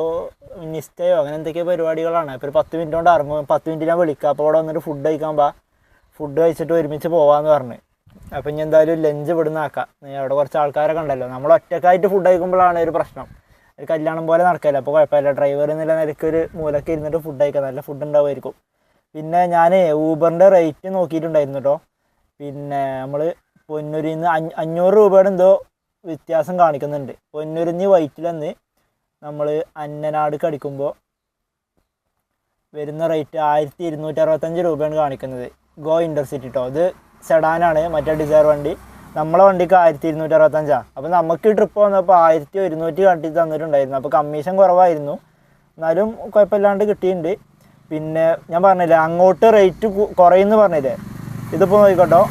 നിശ്ചയോ അങ്ങനെ എന്തൊക്കെയോ പരിപാടികളാണ്. ഇപ്പോൾ ഒരു പത്ത് മിനിറ്റ് കൊണ്ട് ഇറങ്ങും പത്ത് മിനിറ്റ് ഞാൻ വിളിക്കാം. അപ്പോൾ അവിടെ വന്നിട്ട് ഫുഡ് കഴിക്കാൻ പാ ഫുഡ് കഴിച്ചിട്ട് ഒരുമിച്ച് പോകാമെന്ന് പറഞ്ഞു. അപ്പം ഇനി എന്തായാലും ലഞ്ച് ഇവിടുന്ന് ആക്കാം. അവിടെ കുറച്ച് ആൾക്കാരൊക്കെ ഉണ്ടല്ലോ. നമ്മൾ ഒറ്റക്കായിട്ട് ഫുഡ് കഴിക്കുമ്പോഴാണ് ഒരു പ്രശ്നം. ഒരു കല്യാണം പോലെ നടക്കില്ല? അപ്പോൾ കുഴപ്പമില്ല. ഡ്രൈവർ എന്നുള്ള നിലയ്ക്ക് ഒരു മൂലക്ക് ഇരുന്നിട്ട് ഫുഡ് കഴിക്കാം. നല്ല ഫുഡ് ഉണ്ടാവുമായിരിക്കും. പിന്നെ ഞാൻ ഊബറിന്റെ റേറ്റ് നോക്കിയിട്ടുണ്ടായിരുന്നു കേട്ടോ പിന്നെ നമ്മൾ പൊന്നൂരിൽ നിന്ന് അഞ്ഞ അഞ്ഞൂറ് രൂപയുടെ എന്തോ വ്യത്യാസം കാണിക്കുന്നുണ്ട്. പൊന്നുരുഞ്ഞി വൈറ്റിലെന്ന് നമ്മൾ അന്നനാട് കടിക്കുമ്പോൾ വരുന്ന റേറ്റ് ആയിരത്തി ഇരുന്നൂറ്റി അറുപത്തഞ്ച് രൂപയാണ് കാണിക്കുന്നത്. ഗോ ഇന്റർസിറ്റി കേട്ടോ ഇത് സെഡാനാണ് മറ്റേ ഡിസയർ വണ്ടി. നമ്മളെ വണ്ടിക്ക് ആയിരത്തി ഇരുന്നൂറ്റി അറുപത്തഞ്ചാണ് അപ്പോൾ നമുക്ക് ഈ ട്രിപ്പ് വന്നപ്പോൾ ആയിരത്തി ഒരുന്നൂറ്റി കണ്ടി തന്നിട്ടുണ്ടായിരുന്നു. അപ്പോൾ കമ്മീഷൻ കുറവായിരുന്നു. എന്നാലും കുഴപ്പമില്ലാണ്ട് കിട്ടിയിട്ടുണ്ട്. പിന്നെ ഞാൻ പറഞ്ഞില്ലേ അങ്ങോട്ട് റേറ്റ് കുറയുമെന്ന് പറഞ്ഞില്ലേ? ഇതിപ്പോൾ നോക്കിക്കോട്ടോ.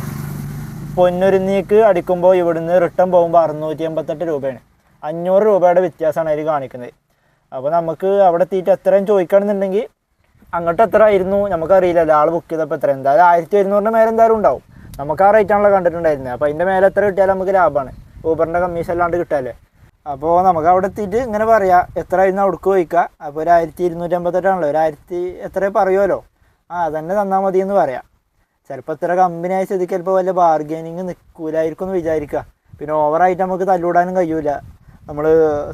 പൊന്നൊരുന്നിക്ക് അടിക്കുമ്പോൾ ഇവിടുന്ന് റിട്ടേൺ പോകുമ്പോൾ അറുന്നൂറ്റി എൺപത്തെട്ട് രൂപയാണ്. അഞ്ഞൂറ് രൂപയുടെ വ്യത്യാസമാണ് അതിൽ കാണിക്കുന്നത്. അപ്പോൾ നമുക്ക് അവിടെ എത്തിയിട്ട് എത്രയും ചോദിക്കണമെന്നുണ്ടെങ്കിൽ അങ്ങോട്ട് എത്ര ആയിരുന്നു നമുക്കറിയില്ലല്ലോ ആൾ ബുക്ക് ചെയ്തപ്പോൾ എത്ര? എന്തായാലും ആയിരത്തി ഒരുന്നൂറിന്റെ മേലെ എന്തായാലും ഉണ്ടാവും. നമുക്ക് ആ റേറ്റാണല്ലോ കണ്ടിട്ടുണ്ടായിരുന്നത് അപ്പോൾ അതിന്റെ മേലെ എത്ര കിട്ടിയാലും നമുക്ക് ലാഭമാണ്. ഊബറിന്റെ കമ്മീഷൻ അല്ലാണ്ട് കിട്ടാല്ലേ? അപ്പോൾ നമുക്ക് അവിടെ എത്തിയിട്ട് ഇങ്ങനെ പറയാം എത്ര ആയിരുന്നു അവിടേക്ക് ചോദിക്കുക അപ്പോൾ ഒരു ആയിരത്തി ഇരുന്നൂറ്റി അമ്പത്തെട്ടാണല്ലോ ഒരു ആയിരത്തി എത്ര പറയുമല്ലോ ആ അതന്നെ തന്നാൽ മതി എന്ന് പറയാം. ചിലപ്പോൾ ഇത്ര കമ്പനി ആയ സ്ഥിതിക്ക് ചിലപ്പോൾ വല്ല ബാർഗൈനിങ് നിൽക്കൂലായിരിക്കും എന്ന് വിചാരിക്കുക. പിന്നെ ഓവറായിട്ട് നമുക്ക് തല്ലൂടാനും കഴിയൂല. നമ്മൾ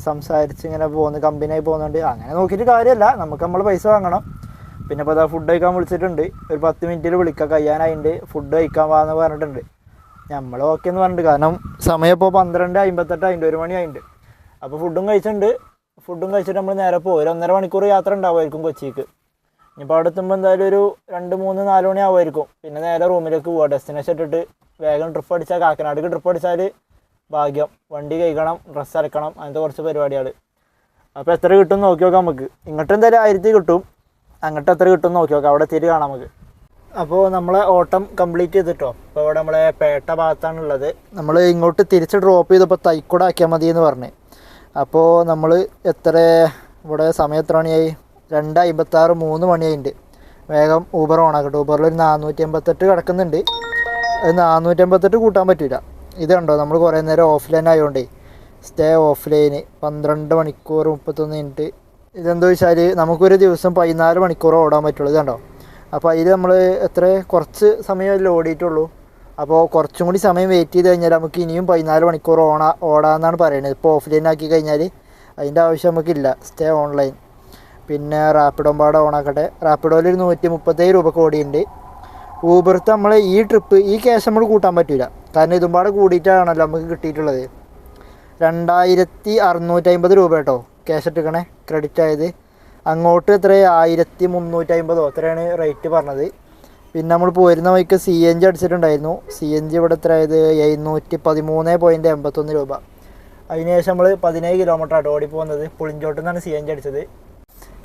സംസാരിച്ച് ഇങ്ങനെ പോകുന്ന കമ്പനിയായി പോകുന്നുണ്ട് അങ്ങനെ നോക്കിയിട്ട് കാര്യമല്ല നമുക്ക് നമ്മൾ പൈസ വാങ്ങണം. പിന്നെ ഇപ്പോൾ അതാ ഫുഡ് കഴിക്കാൻ വിളിച്ചിട്ടുണ്ട്. ഒരു പത്ത് മിനിറ്റിൽ വിളിക്കാം. കഴിയാനായിട്ടുണ്ട് ഫുഡ് കഴിക്കാൻ വാന്ന് പറഞ്ഞിട്ടുണ്ട്. നമ്മൾ ഓക്കെ എന്ന് പറഞ്ഞിട്ട് കാരണം സമയം ഇപ്പോൾ പന്ത്രണ്ട് അമ്പത്തെട്ട് അതിന്റെ ഒരു മണി ആയിട്ടുണ്ട് അപ്പോൾ ഫുഡും കഴിച്ചിട്ടുണ്ട്. ഫുഡും കഴിച്ചിട്ട് നമ്മൾ നേരെ പോകും ഒരു ഒന്നര മണിക്കൂർ യാത്ര ഉണ്ടാവുമായിരിക്കും കൊച്ചിക്ക്. ഇനിയിപ്പോൾ അവിടെ എത്തുമ്പോൾ എന്തായാലും ഒരു രണ്ട് മൂന്ന് നാല് മണി ആവുമായിരിക്കും പിന്നെ നേരെ റൂമിലേക്ക് പോവുക ഡെസ്റ്റിനേഷൻ ഇട്ടിട്ട് വേഗം ട്രിപ്പ് അടിച്ചാൽ കാക്കനാടിക്ക് ട്രിപ്പ് അടിച്ചാൽ ഭാഗ്യം. വണ്ടി കഴിക്കണം ഡ്രസ്സ് അരക്കണം അങ്ങനത്തെ കുറച്ച് പരിപാടികൾ അപ്പോൾ എത്ര കിട്ടും നോക്കി നോക്കാം നമുക്ക്. ഇങ്ങോട്ട് എന്തായാലും ആയിരത്തി കിട്ടും. അങ്ങോട്ട് എത്ര കിട്ടും നോക്കി നോക്കാം. അവിടെ എത്തിയിട്ട് കാണാം നമുക്ക്. അപ്പോൾ നമ്മളെ ഓട്ടം കംപ്ലീറ്റ് ചെയ്തിട്ടോ? അപ്പോൾ ഇവിടെ നമ്മളെ പേട്ട ഭാഗത്താണുള്ളത്. നമ്മൾ ഇങ്ങോട്ട് തിരിച്ച് ഡ്രോപ്പ് ചെയ്തപ്പോൾ തൈക്കൂടെ ആക്കിയാൽ മതി എന്ന് പറഞ്ഞ്. അപ്പോൾ നമ്മൾ എത്ര ഇവിടെ സമയം എത്ര മണിയായി? രണ്ട് അമ്പത്താറ് മൂന്ന് മണിയായിട്ടുണ്ട് വേഗം ഊബർ ഓണാക്കട്ടെ ഊബറിൽ ഒരു നാനൂറ്റി എൺപത്തെട്ട് കിടക്കുന്നുണ്ട്. അത് നാനൂറ്റി കൂട്ടാൻ പറ്റില്ല ഇത് കണ്ടോ? നമ്മൾ കുറേ നേരം ഓഫ്ലൈൻ ആയതുകൊണ്ടേ സ്റ്റേ ഓഫ്ലൈന് പന്ത്രണ്ട് മണിക്കൂർ മുപ്പത്തൊന്ന് മിനിറ്റ്. ഇതെന്താ വെച്ചാൽ നമുക്കൊരു ദിവസം പതിനാല് മണിക്കൂർ ഓടാൻ പറ്റുള്ളൂ. കണ്ടോ? അപ്പോൾ അതിൽ നമ്മൾ എത്ര? കുറച്ച് സമയമല്ലേ ഓടിയിട്ടുള്ളൂ. അപ്പോൾ കുറച്ചും കൂടി സമയം വെയിറ്റ് ചെയ്ത് കഴിഞ്ഞാൽ നമുക്ക് ഇനിയും പതിനാല് മണിക്കൂർ ഓണാ ഓടാമെന്നാണ് പറയുന്നത് ഇപ്പോൾ ഓഫ്ലൈൻ ആക്കി കഴിഞ്ഞാൽ അതിന്റെ ആവശ്യം നമുക്കില്ല. Stay online. പിന്നെ റാപ്പിഡോ പാടെ ഓണാക്കട്ടെ. റാപ്പിഡോയിൽ ഒരു നൂറ്റി മുപ്പത്തേഴ് രൂപക്ക് ഓടിയുണ്ട് ഊബർത്ത് നമ്മൾ ഈ ട്രിപ്പ് ഈ ക്യാഷ് നമ്മൾ കൂട്ടാൻ പറ്റില്ല കാരണം ഇതും പാടെ കൂടിയിട്ടാണല്ലോ നമുക്ക് കിട്ടിയിട്ടുള്ളത്. രണ്ടായിരത്തി അറുന്നൂറ്റി അമ്പത് രൂപ കേട്ടോ ക്യാഷ് എടുക്കണേ ക്രെഡിറ്റ് ആയത്. അങ്ങോട്ട് എത്ര? ആയിരത്തി മുന്നൂറ്റി അമ്പതോ അത്രയാണ് റേറ്റ് പറഞ്ഞത്. പിന്നെ നമ്മൾ പോരുന്ന വഴിക്ക് സി എൻ ജി അടിച്ചിട്ടുണ്ടായിരുന്നു. സി എൻ ജി ഇവിടെ എത്ര ആയത് എഴുന്നൂറ്റി പതിമൂന്ന് പോയിന്റ് എൺപത്തൊന്ന് രൂപ. അതിനുശേഷം നമ്മൾ പതിനേഴ് കിലോമീറ്റർ ആട്ടോ ഓടി പോകുന്നത് പുളിഞ്ചോട്ടിൽ നിന്നാണ് സി എൻ ജി അടിച്ചത്.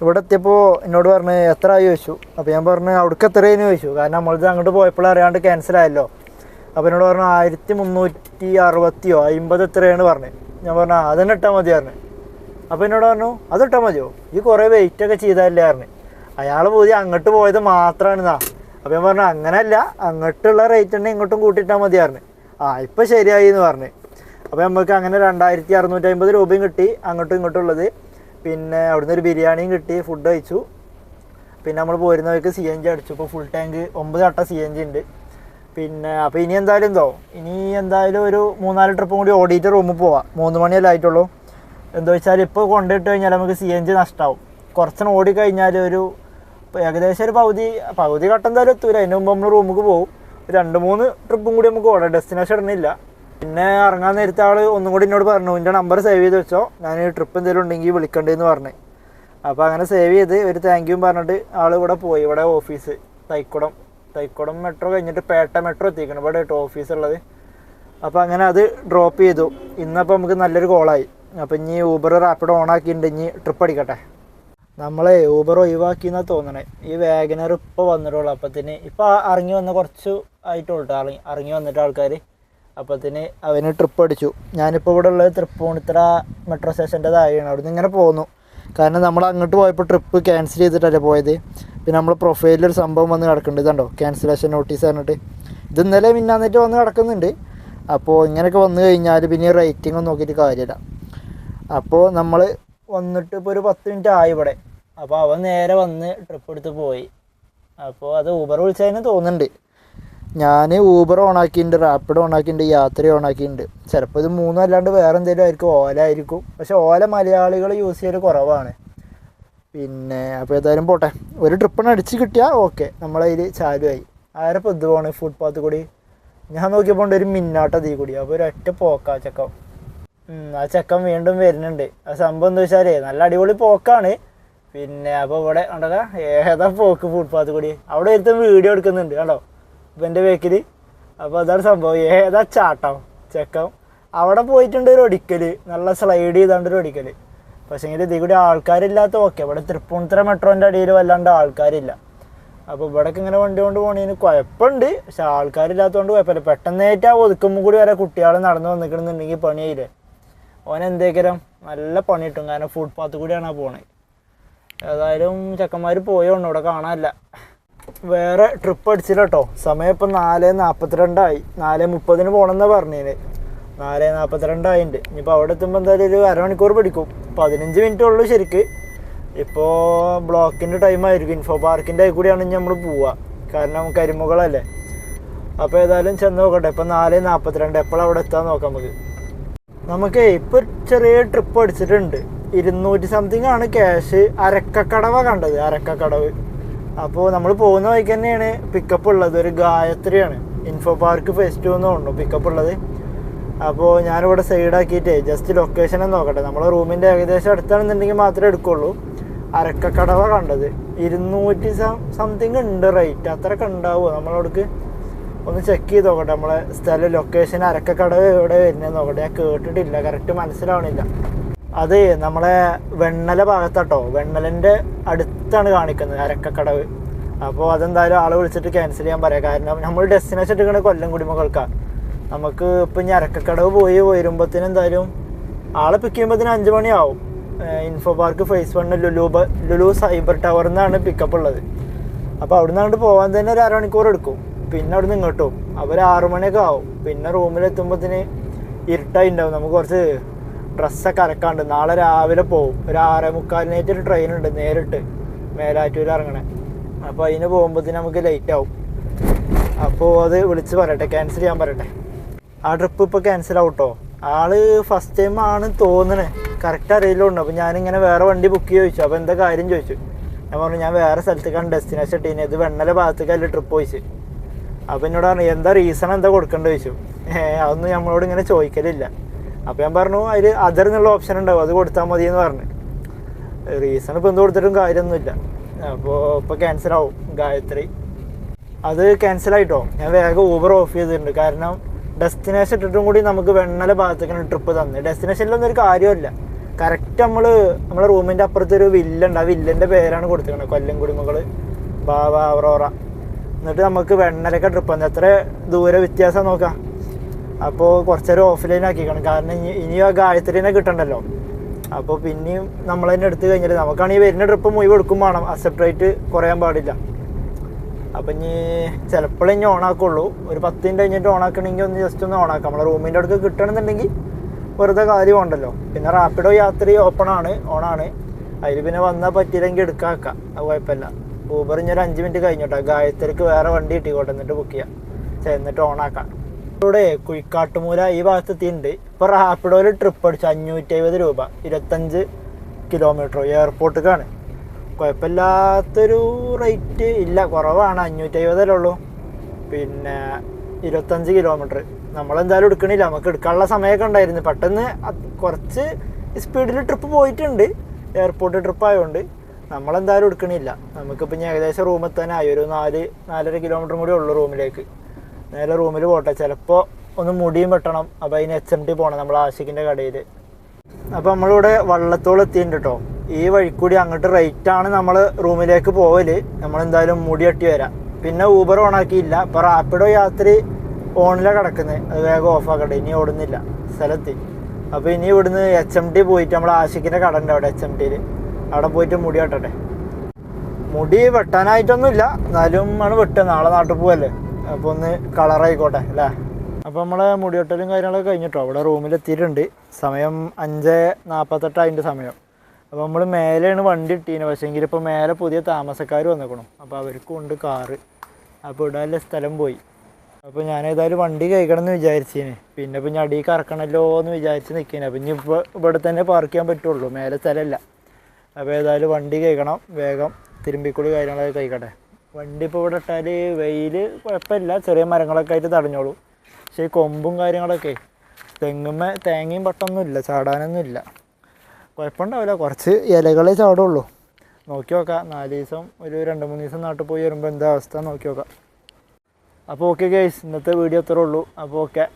ഇവിടെ എത്തിയപ്പോൾ എന്നോട് പറഞ്ഞ് എത്ര ചോദിച്ചു. അപ്പോൾ ഞാൻ പറഞ്ഞു അവിടേക്ക് എത്രയെന്ന് ചോദിച്ചു. കാരണം നമ്മളിത് അങ്ങോട്ട് പോയപ്പോൾ അറിയാണ്ട് ക്യാൻസൽ ആയല്ലോ. അപ്പോൾ എന്നോട് പറഞ്ഞു ആയിരത്തി മുന്നൂറ്റി അറുപത്തിയോ അമ്പത് എത്രയാണ് പറഞ്ഞു. ഞാൻ പറഞ്ഞു അത് അതന്നെ ഇട്ടാൽ മതി പറഞ്ഞു. അപ്പോൾ എന്നോട് പറഞ്ഞു അത് ഇട്ടാൽ മതിയോ? ഈ കുറേ വെയിറ്റൊക്കെ ചെയ്തതല്ലേ പറഞ്ഞു. അയാൾ പോയി അങ്ങോട്ട് പോയത് മാത്രമാണ് എന്നാ അപ്പോൾ ഞാൻ പറഞ്ഞു അങ്ങനെയല്ല അങ്ങോട്ടുള്ള റേറ്റ് തന്നെ ഇങ്ങോട്ടും കൂട്ടിയിട്ടാൽ മതി പറഞ്ഞു. ആ ഇപ്പം ശരിയായി എന്ന് പറഞ്ഞു. അപ്പോൾ നമുക്ക് അങ്ങനെ രണ്ടായിരത്തി അറുന്നൂറ്റി അമ്പത് രൂപയും കിട്ടി അങ്ങോട്ടും ഇങ്ങോട്ടും ഉള്ളത്. പിന്നെ അവിടുന്ന് ഒരു ബിരിയാണിയും കിട്ടി ഫുഡ് കഴിച്ചു. പിന്നെ നമ്മൾ പോരുന്നവർക്ക് സി എൻ ജി അടിച്ചു. ഇപ്പോൾ ഫുൾ ടാങ്ക് ഒമ്പത് വട്ട സി എൻ ജി ഉണ്ട്. പിന്നെ അപ്പോൾ ഇനി എന്തായാലും എന്തോ? ഇനി എന്തായാലും ഒരു മൂന്നാൽ ട്രിപ്പും കൂടി ഓടിയിട്ട് റൂമിൽ പോവാം. മൂന്ന് മണിയല്ലേ ആയിട്ടുള്ളൂ. എന്താ വെച്ചാൽ ഇപ്പോൾ കൊണ്ടിട്ട് കഴിഞ്ഞാൽ നമുക്ക് സി എൻ ജി നഷ്ടമാവും കുറച്ചെണ്ണം ഓടിക്കഴിഞ്ഞാൽ ഒരു ഏകദേശം ഒരു പകുതി പകുതി ഘട്ടം എന്തായാലും എത്തൂല. അതിന് മുമ്പ് നമ്മൾ റൂമിൽ പോകും രണ്ട് മൂന്ന് ട്രിപ്പും കൂടി നമുക്ക് ഓടാം. ഡെസ്റ്റിനേഷൻ ഇടുന്നില്ല. പിന്നെ ഇറങ്ങാൻ നേരത്തെ ആൾ ഒന്നും കൂടി എന്നോട് പറഞ്ഞു എന്റെ നമ്പർ സേവ് ചെയ്ത് വെച്ചോ. ഞാൻ ട്രിപ്പ് എന്തെങ്കിലും ഉണ്ടെങ്കിൽ വിളിക്കണ്ടെന്ന് പറഞ്ഞു. അപ്പോൾ അങ്ങനെ സേവ് ചെയ്ത് ഒരു താങ്ക് യു പറഞ്ഞിട്ട് ആൾ ഇവിടെ പോയി. ഇവിടെ ഓഫീസ് തൈക്കുടം. തൈക്കുടം മെട്രോ കഴിഞ്ഞിട്ട് പേട്ട മെട്രോ എത്തിക്കണം. ഇവിടെ ഓഫീസ് ഉള്ളത്. അപ്പോൾ അങ്ങനെ അത് ഡ്രോപ്പ് ചെയ്തു. ഇന്നപ്പോൾ നമുക്ക് നല്ലൊരു കോളായി അപ്പോൾ ഇനി ഊബർ റാപ്പിഡ് ഓൺ ആക്കിയിട്ടുണ്ട്. ഇനി ട്രിപ്പ് അടിക്കട്ടെ. നമ്മളെ ഊബർ ഒഴിവാക്കി എന്നാ തോന്നണേ. ഈ വാഗനർ ഇപ്പോൾ വന്നിട്ടുള്ളൂ. അപ്പത്തിന് ഇപ്പോൾ ഇറങ്ങി വന്ന കുറച്ച് ആയിട്ടുള്ളൂ ട്ടോ ഇറങ്ങി ഇറങ്ങി വന്നിട്ട് ആൾക്കാർ അപ്പത്തിന് അവന് ട്രിപ്പ് അടിച്ചു. ഞാനിപ്പോൾ ഇവിടെ ഉള്ളത് തൃപ്പൂണിത്തറ മെട്രോ സ്റ്റേഷന്റെ താഴെയാണ് അവിടെ നിന്ന് ഇങ്ങനെ പോന്നു. കാരണം നമ്മൾ അങ്ങോട്ട് പോയപ്പോൾ ട്രിപ്പ് ക്യാൻസൽ ചെയ്തിട്ടല്ലേ പോയത്. പിന്നെ നമ്മൾ പ്രൊഫൈലിൽ ഒരു സംഭവം വന്ന് കിടക്കുന്നുണ്ട്. ഇതുണ്ടോ? ക്യാൻസലേഷൻ നോട്ടീസ് പറഞ്ഞിട്ട്. ഇത് ഇന്നലെ മിന്നാന്നിട്ട് വന്ന് കിടക്കുന്നുണ്ട്. അപ്പോൾ ഇങ്ങനെയൊക്കെ വന്നു കഴിഞ്ഞാൽ പിന്നെ റേറ്റിംഗ് ഒന്നും നോക്കിയിട്ട് കാര്യമില്ല. അപ്പോൾ നമ്മൾ വന്നിട്ട് ഇപ്പോൾ ഒരു പത്ത് മിനിറ്റ് ആയി ഇവിടെ. അപ്പോൾ അവൻ നേരെ വന്ന് ട്രിപ്പ് എടുത്ത് പോയി. അപ്പോൾ അത് ഊബർ വിളിച്ചതിന് തോന്നുന്നുണ്ട്. ഞാൻ ഊബർ ഓണാക്കിയിട്ടുണ്ട് റാപ്പിഡ് ഓണാക്കിയിട്ടുണ്ട് യാത്ര ഓണാക്കിയിട്ടുണ്ട് ചിലപ്പോൾ ഇത് മൂന്നും അല്ലാണ്ട് വേറെ എന്തെങ്കിലും ആയിരിക്കും ഓല ആയിരിക്കും. പക്ഷെ ഓല മലയാളികൾ യൂസ് ചെയ്യൽ കുറവാണ്. പിന്നെ അപ്പോൾ ഏതായാലും പോട്ടെ. ഒരു ട്രിപ്പിന് അടിച്ച് കിട്ടിയാൽ ഓക്കെ നമ്മളതിൽ ചാലുമായി ആരപ്പോൾ ഇത് പോണ്? ഫുട്പാത്ത് കൂടി. ഞാൻ നോക്കിയപ്പോൾ ഒരു മിന്നാട്ട തീ കൂടി. അപ്പോൾ ഒരു ഒറ്റ പോക്കാ ചക്കം. ആ ചക്കം വീണ്ടും വരുന്നുണ്ട്. ആ സംഭവം എന്താ വെച്ചാലേ നല്ല അടിപൊളി പോക്കാണ്. പിന്നെ അപ്പോൾ ഇവിടെ കണ്ടോ ഏതാ പോക്ക് ഫുട്പാത്ത് കൂടി. അവിടെ ഒരുത്തൻ വീഡിയോ എടുക്കുന്നുണ്ട് കണ്ടോ? ഇപ്പം എന്റെ ബേക്കിൽ അപ്പോൾ അതാണ് സംഭവം. ഏതാ ചാട്ടം? ചെക്കം. അവിടെ പോയിട്ടുണ്ട് ഒരു ഒടിക്കൽ നല്ല സ്ലൈഡ് ചെയ്താണ്ട് ഒരു ഒടിക്കൽ പക്ഷേ എങ്കിൽ ഇതിൽ കൂടി ആൾക്കാരില്ലാത്ത ഓക്കെ ഇവിടെ തൃപ്പൂണിത്തുറ മെട്രോന്റെ അടിയിൽ വല്ലാണ്ട് ആൾക്കാരില്ല. അപ്പോൾ ഇവിടേക്ക് ഇങ്ങനെ വണ്ടി കൊണ്ട് പോകണതിന് കുഴപ്പമുണ്ട് പക്ഷെ ആൾക്കാരില്ലാത്തതുകൊണ്ട് കുഴപ്പമില്ല പെട്ടെന്നേറ്റ് ആ ഒതുക്കുമ്പോൾ കൂടി വരെ കുട്ടികൾ നടന്നു വന്നിക്കണമെന്നുണ്ടെങ്കിൽ പണിയായില്ലേ? ഓൻ എന്തേക്കരം? നല്ല പണി കിട്ടും. കാരണം ഫുട്പാത്ത് കൂടിയാണ് ആ പോണേ. ഏതായാലും ചെക്കന്മാർ പോയോണ്ട് ഇവിടെ കാണാനില്ല. വേറെ ട്രിപ്പ് അടിച്ചില്ല കേട്ടോ സമയം ഇപ്പം നാല് നാൽപ്പത്തിരണ്ടായി നാല് മുപ്പതിന് പോകണമെന്നാണ് പറഞ്ഞേന്. നാല് നാൽപ്പത്തിരണ്ടായിട്ടുണ്ട് ഇനിയിപ്പോൾ അവിടെ എത്തുമ്പോൾ എന്തായാലും ഒരു അരമണിക്കൂർ പിടിക്കും. പതിനഞ്ച് മിനിറ്റ് ഉള്ളൂ ശരിക്ക്. ഇപ്പോൾ ബ്ലോക്കിന്റെ ടൈം ആയിരിക്കും. ഇൻഫോ പാർക്കിന്റെ കൂടിയാണ് ഇനി നമ്മൾ പോവുക കാരണം കരിമുകളല്ലേ. അപ്പോൾ ഏതായാലും ചെന്ന് നോക്കട്ടെ. ഇപ്പം നാല് നാൽപ്പത്തിരണ്ട് എപ്പോഴും അവിടെ എത്താൻ നോക്കാം നമുക്ക്. നമുക്ക് ഇപ്പോൾ ചെറിയ ട്രിപ്പ് അടിച്ചിട്ടുണ്ട്. ഇരുന്നൂറ്റി സംതിങ് ആണ് ക്യാഷ് അരക്കക്കടവ കണ്ടത്. അരക്കക്കടവ്. അപ്പോൾ നമ്മൾ പോകുന്ന വഴിക്ക് തന്നെയാണ് പിക്കപ്പ് ഉള്ളത്. ഒരു ഗായത്രിയാണ്. ഇൻഫോ പാർക്ക് ഫെസ്റ്റ് എന്ന് തോന്നുന്നു പിക്കപ്പ് ഉള്ളത്. അപ്പോൾ ഞാനിവിടെ സൈഡാക്കിയിട്ടേ ജസ്റ്റ് ലൊക്കേഷൻ നോക്കട്ടെ. നമ്മളെ റൂമിന്റെ ഏകദേശം അടുത്താണെന്നുണ്ടെങ്കിൽ മാത്രമേ എടുക്കുള്ളൂ. അരക്കക്കടവ കണ്ടത്. ഇരുന്നൂറ്റി സംതിങ് ഉണ്ട് റേറ്റ് അത്രയൊക്കെ ഉണ്ടാവുമോ? നമ്മളവിടേക്ക് ഒന്ന് ചെക്ക് ചെയ്ത് നോക്കട്ടെ. നമ്മളെ സ്ഥലം ലൊക്കേഷൻ അരക്കക്കടവ് എവിടെ വരുന്നത് നോക്കട്ടെ. ഞാൻ കേട്ടിട്ടില്ല. കറക്റ്റ് മനസ്സിലാവണില്ല. അത് നമ്മളെ വെണ്ണല ഭാഗത്താട്ടോ. വെണ്ണലിന്റെ അടുത്താണ് കാണിക്കുന്നത് അരക്കക്കടവ്. അപ്പോൾ അതെന്തായാലും ആളെ വിളിച്ചിട്ട് ക്യാൻസൽ ചെയ്യാൻ പറയാം. കാരണം നമ്മൾ ഡെസ്റ്റിനേഷൻ എടുക്കണ കൊല്ലം കുടിമകൾക്കാണ് നമുക്ക് ഇപ്പം ഇനി അരക്കക്കടവ് പോയി വരുമ്പോഴത്തേനും എന്തായാലും ആളെ പിക്ക് ചെയ്യുമ്പോഴത്തേന് അഞ്ച് മണിയാവും. Info Park phase one Lulu Lulu cyber ടവറിൽ നിന്നാണ് പിക്കപ്പ് ഉള്ളത്. അപ്പോൾ അവിടെ നിന്ന് അങ്ങോട്ട് പോകാൻ തന്നെ ഒരു അരമണിക്കൂർ എടുക്കും. പിന്നെ അവിടെ നിന്ന് ഇങ്ങോട്ടും. അവർ ആറു മണിയൊക്കെ ആവും. പിന്നെ റൂമിലെത്തുമ്പോഴത്തേന് ഇരുട്ടായി ഉണ്ടാവും. നമുക്ക് കുറച്ച് ഡ്രസ്സൊക്കെ അരക്കാണ്ട് നാളെ രാവിലെ പോകും ഒരു ആറേ മുക്കാലിനായിട്ട് ട്രെയിൻ ഉണ്ട് നേരിട്ട്. മേലാറ്റൂർ ഇറങ്ങണേ. അപ്പോൾ അതിന് പോകുമ്പോഴത്തേന് നമുക്ക് ലേറ്റ് ആവും. അപ്പോൾ അത് വിളിച്ച് പറയട്ടെ ക്യാൻസൽ ചെയ്യാൻ പറയട്ടെ. ആ ട്രിപ്പ് ഇപ്പോൾ ക്യാൻസൽ ആവട്ടോ? ആൾ ഫസ്റ്റ് ടൈം ആണ് തോന്നണേ. കറക്റ്റ് അറിയില്ലുണ്ട് അപ്പോൾ ഞാനിങ്ങനെ വേറെ വണ്ടി ബുക്ക് ചെയ്ത് ചോദിച്ചു. അപ്പോൾ എന്താ കാര്യം ചോദിച്ചു. ഞാൻ പറഞ്ഞു ഞാൻ വേറെ സ്ഥലത്തേക്കാണ് ഡെസ്റ്റിനേഷൻ ഇട്ടീന്. ഇത് വെണ്ണല ഭാഗത്തേക്കല്ല ട്രിപ്പ് ചോദിച്ചു അപ്പോൾ എന്നോട് പറഞ്ഞു എന്താ റീസൺ എന്താ കൊടുക്കേണ്ടത് ചോദിച്ചു. അതൊന്നും നമ്മളോട് ഇങ്ങനെ ചോദിക്കലില്ല. അപ്പോൾ ഞാൻ പറഞ്ഞു അതിൽ അതർ എന്നുള്ള ഓപ്ഷൻ ഉണ്ടാവും. അത് കൊടുത്താൽ മതി എന്ന് പറഞ്ഞു. റീസൺ ഇപ്പോൾ എന്ത് കൊടുത്തിട്ടും കാര്യമൊന്നുമില്ല. അപ്പോൾ ഇപ്പോൾ ക്യാൻസൽ ആവും ഗായത്രി. അത് ക്യാൻസൽ ആയിട്ടോ? ഞാൻ വേഗം ഊബർ ഓഫ് ചെയ്തിട്ടുണ്ട്. കാരണം ഡെസ്റ്റിനേഷൻ ഇട്ടിട്ടും കൂടി നമുക്ക് വെണ്ണല ഭാഗത്തേക്കാണ് ട്രിപ്പ് തന്നെ ഡെസ്റ്റിനേഷനിലൊന്നും ഒരു കാര്യമില്ല കറക്റ്റ് നമ്മൾ നമ്മുടെ റൂമിന്റെ അപ്പുറത്ത് ഒരു വില്ലുണ്ട് ആ വില്ലന്റെ പേരാണ് കൊടുത്തിരിക്കുന്നത്. കൊല്ലം കുടുംബങ്ങൾ ബാബ അവറോറ. എന്നിട്ട് നമുക്ക് വെണ്ണലൊക്കെ ട്രിപ്പ് തന്നെ എത്ര ദൂരെ വ്യത്യാസം നോക്കാം. അപ്പോൾ കുറച്ചേരം ഓഫ്ലൈൻ ആക്കിക്കണം കാരണം ഇനി ആ ആ തന്നെ കിട്ടണ്ടല്ലോ. അപ്പോൾ പിന്നെയും നമ്മൾ തന്നെ എടുത്തു കഴിഞ്ഞാൽ നമുക്കാണെങ്കിൽ വരുന്ന ട്രിപ്പ് മുഴുവൻ എടുക്കും വേണം. അക്സെപ്റ്റ് റേറ്റ് കുറയാൻ പാടില്ല. അപ്പം ഇനി ചിലപ്പോഴേ ഇനി ഓണാക്കുള്ളൂ ഒരു പത്ത് മിനിറ്റ് കഴിഞ്ഞിട്ട് ഓണാക്കണമെങ്കിൽ ഒന്ന് ജസ്റ്റ് ഒന്ന് ഓണാക്കാം നമ്മളെ റൂമിന്റെ അടുത്ത് കിട്ടണമെന്നുണ്ടെങ്കിൽ വെറുതെ കാര്യം ഉണ്ടല്ലോ പിന്നെ റാപ്പിഡോ യാത്ര ഓപ്പൺ ആണ് ഓണാണ് അതിൽ പിന്നെ വന്നാൽ പറ്റിയില്ലെങ്കിൽ എടുക്കാക്കാം അത് കുഴപ്പമില്ല. ഊബർ ഇനി ഒരു അഞ്ച് മിനിറ്റ് കഴിഞ്ഞോട്ടെ. ഗായത്രിക്ക് വേറെ വണ്ടി കിട്ടിക്കോട്ടെ എന്നിട്ട് ബുക്ക് ചെയ്യാം. എന്നിട്ട് ഓണാക്കാം ഇവിടെ കുഴിക്കാട്ടുമൂല ഈ ഭാഗത്ത് എത്തിയിട്ടുണ്ട് ഇപ്പോൾ റാപ്പിഡോയിൽ ട്രിപ്പ് അടിച്ചു. അഞ്ഞൂറ്റി അമ്പത് രൂപ. ഇരുപത്തഞ്ച് കിലോമീറ്റർ എയർപോർട്ടിലേക്കാണ് കുഴപ്പമില്ലാത്തൊരു റേറ്റ് ഇല്ല. കുറവാണ്. അഞ്ഞൂറ്റി അമ്പതല്ലേ ഉള്ളൂ. പിന്നെ ഇരുപത്തഞ്ച് കിലോമീറ്റർ നമ്മളെന്തായാലും എടുക്കണില്ല. നമുക്ക് എടുക്കാനുള്ള സമയമൊക്കെ ഉണ്ടായിരുന്നു. പെട്ടെന്ന് കുറച്ച് സ്പീഡിൽ ട്രിപ്പ് പോയിട്ടുണ്ട്. എയർപോർട്ട് ട്രിപ്പ് ആയതുകൊണ്ട് നമ്മളെന്തായാലും എടുക്കണില്ല. നമുക്കിപ്പോൾ ഇനി ഏകദേശം റൂമിൽ തന്നെ ആയി ഒരു നാല് നാലര കിലോമീറ്റർ കൂടി ഉള്ളൂ റൂമിലേക്ക് നേരെ റൂമിൽ പോട്ടെ. ചിലപ്പോൾ ഒന്ന് മുടിയും വെട്ടണം. അപ്പോൾ അതിന് എച്ച് എം ടി പോകണം നമ്മൾ ആഷിക്കിന്റെ കടയിൽ അപ്പോൾ നമ്മളിവിടെ വള്ളത്തോൾ എത്തിയിട്ടുണ്ട് ഈ വഴിക്കൂടി അങ്ങോട്ട് റൈറ്റ് ആണ് നമ്മൾ റൂമിലേക്ക് പോവൽ. നമ്മൾ എന്തായാലും മുടി വെട്ടി വരാം. പിന്നെ ഊബർ ഓൺ ആക്കിയില്ല. ഇപ്പോൾ റാപ്പിഡോ യാത്രി ഓണിലാണ് കിടക്കുന്നത് അത് വേഗം ഓഫ് ആക്കട്ടെ. ഇനി ഓടുന്നില്ല. സ്ഥലത്ത്. അപ്പോൾ ഇനി ഇവിടുന്ന് എച്ച് എം ടി പോയിട്ട് നമ്മൾ ആഷിക്കിന്റെ കട ഉണ്ട് അവിടെ എച്ച് എം ടിയിൽ അവിടെ പോയിട്ട് മുടി വെട്ടട്ടെ. മുടി വെട്ടാനായിട്ടൊന്നുമില്ല. എന്നാലും ആണ് വെട്ടുക. നാളെ നാട്ടിൽ പോവല്ലേ? അപ്പോൾ ഒന്ന് കളറായിക്കോട്ടെ അല്ലേ? അപ്പോൾ നമ്മളെ മുടിയൊട്ടലും കാര്യങ്ങളൊക്കെ കഴിഞ്ഞിട്ടോ? അവിടെ റൂമിൽ എത്തിയിട്ടുണ്ട് സമയം അഞ്ച് നാൽപ്പത്തെട്ട് അതിന്റെ സമയം. അപ്പോൾ നമ്മൾ മേലെയാണ് വണ്ടി ഇട്ടീനെ. പക്ഷേ എങ്കിൽ ഇപ്പോൾ മേലെ പുതിയ താമസക്കാർ വന്നേക്കണം. അപ്പോൾ അവർക്കും ഉണ്ട് കാറ്. അപ്പോൾ ഇടാനുള്ള സ്ഥലം പോയി. അപ്പോൾ ഞാൻ ഏതായാലും വണ്ടി കഴിക്കണം എന്ന് വിചാരിച്ചേന്. പിന്നെ ഇപ്പം ഞാൻ അടിയിൽ കറക്കണമല്ലോ എന്ന് വിചാരിച്ച് നിൽക്കേനെ അപ്പം ഇനി ഇപ്പോൾ ഇവിടെ തന്നെ പാർക്ക് ചെയ്യാൻ പറ്റുള്ളൂ. മേലെ സ്ഥലമല്ല അപ്പോൾ ഏതായാലും വണ്ടി കഴിക്കണം വേഗം തിരുമ്പിക്കുളി കാര്യങ്ങളൊക്കെ കഴിക്കട്ടെ വണ്ടി ഇപ്പോൾ ഇവിടെ ഇട്ടാൽ വെയിൽ കുഴപ്പമില്ല. ചെറിയ മരങ്ങളൊക്കെ ആയിട്ട് തടഞ്ഞോളൂ. പക്ഷേ ഈ കൊമ്പും കാര്യങ്ങളൊക്കെ തെങ്ങുമ്മ തേങ്ങയും പട്ടൊന്നും ഇല്ല ചാടാനൊന്നും ഇല്ല കുഴപ്പമുണ്ടാവില്ല. കുറച്ച് ഇലകളെ ചാടുള്ളൂ. നോക്കി നോക്കാം. നാല് ദിവസം ഒരു രണ്ട് മൂന്ന് ദിവസം നാട്ടിൽ പോയി വരുമ്പോൾ എന്താ അവസ്ഥ നോക്കി നോക്കാം. അപ്പോൾ ഓക്കെ ഗൈസ് ഇന്നത്തെ വീഡിയോ അത്രേ ഉള്ളൂ. അപ്പോൾ ഓക്കെ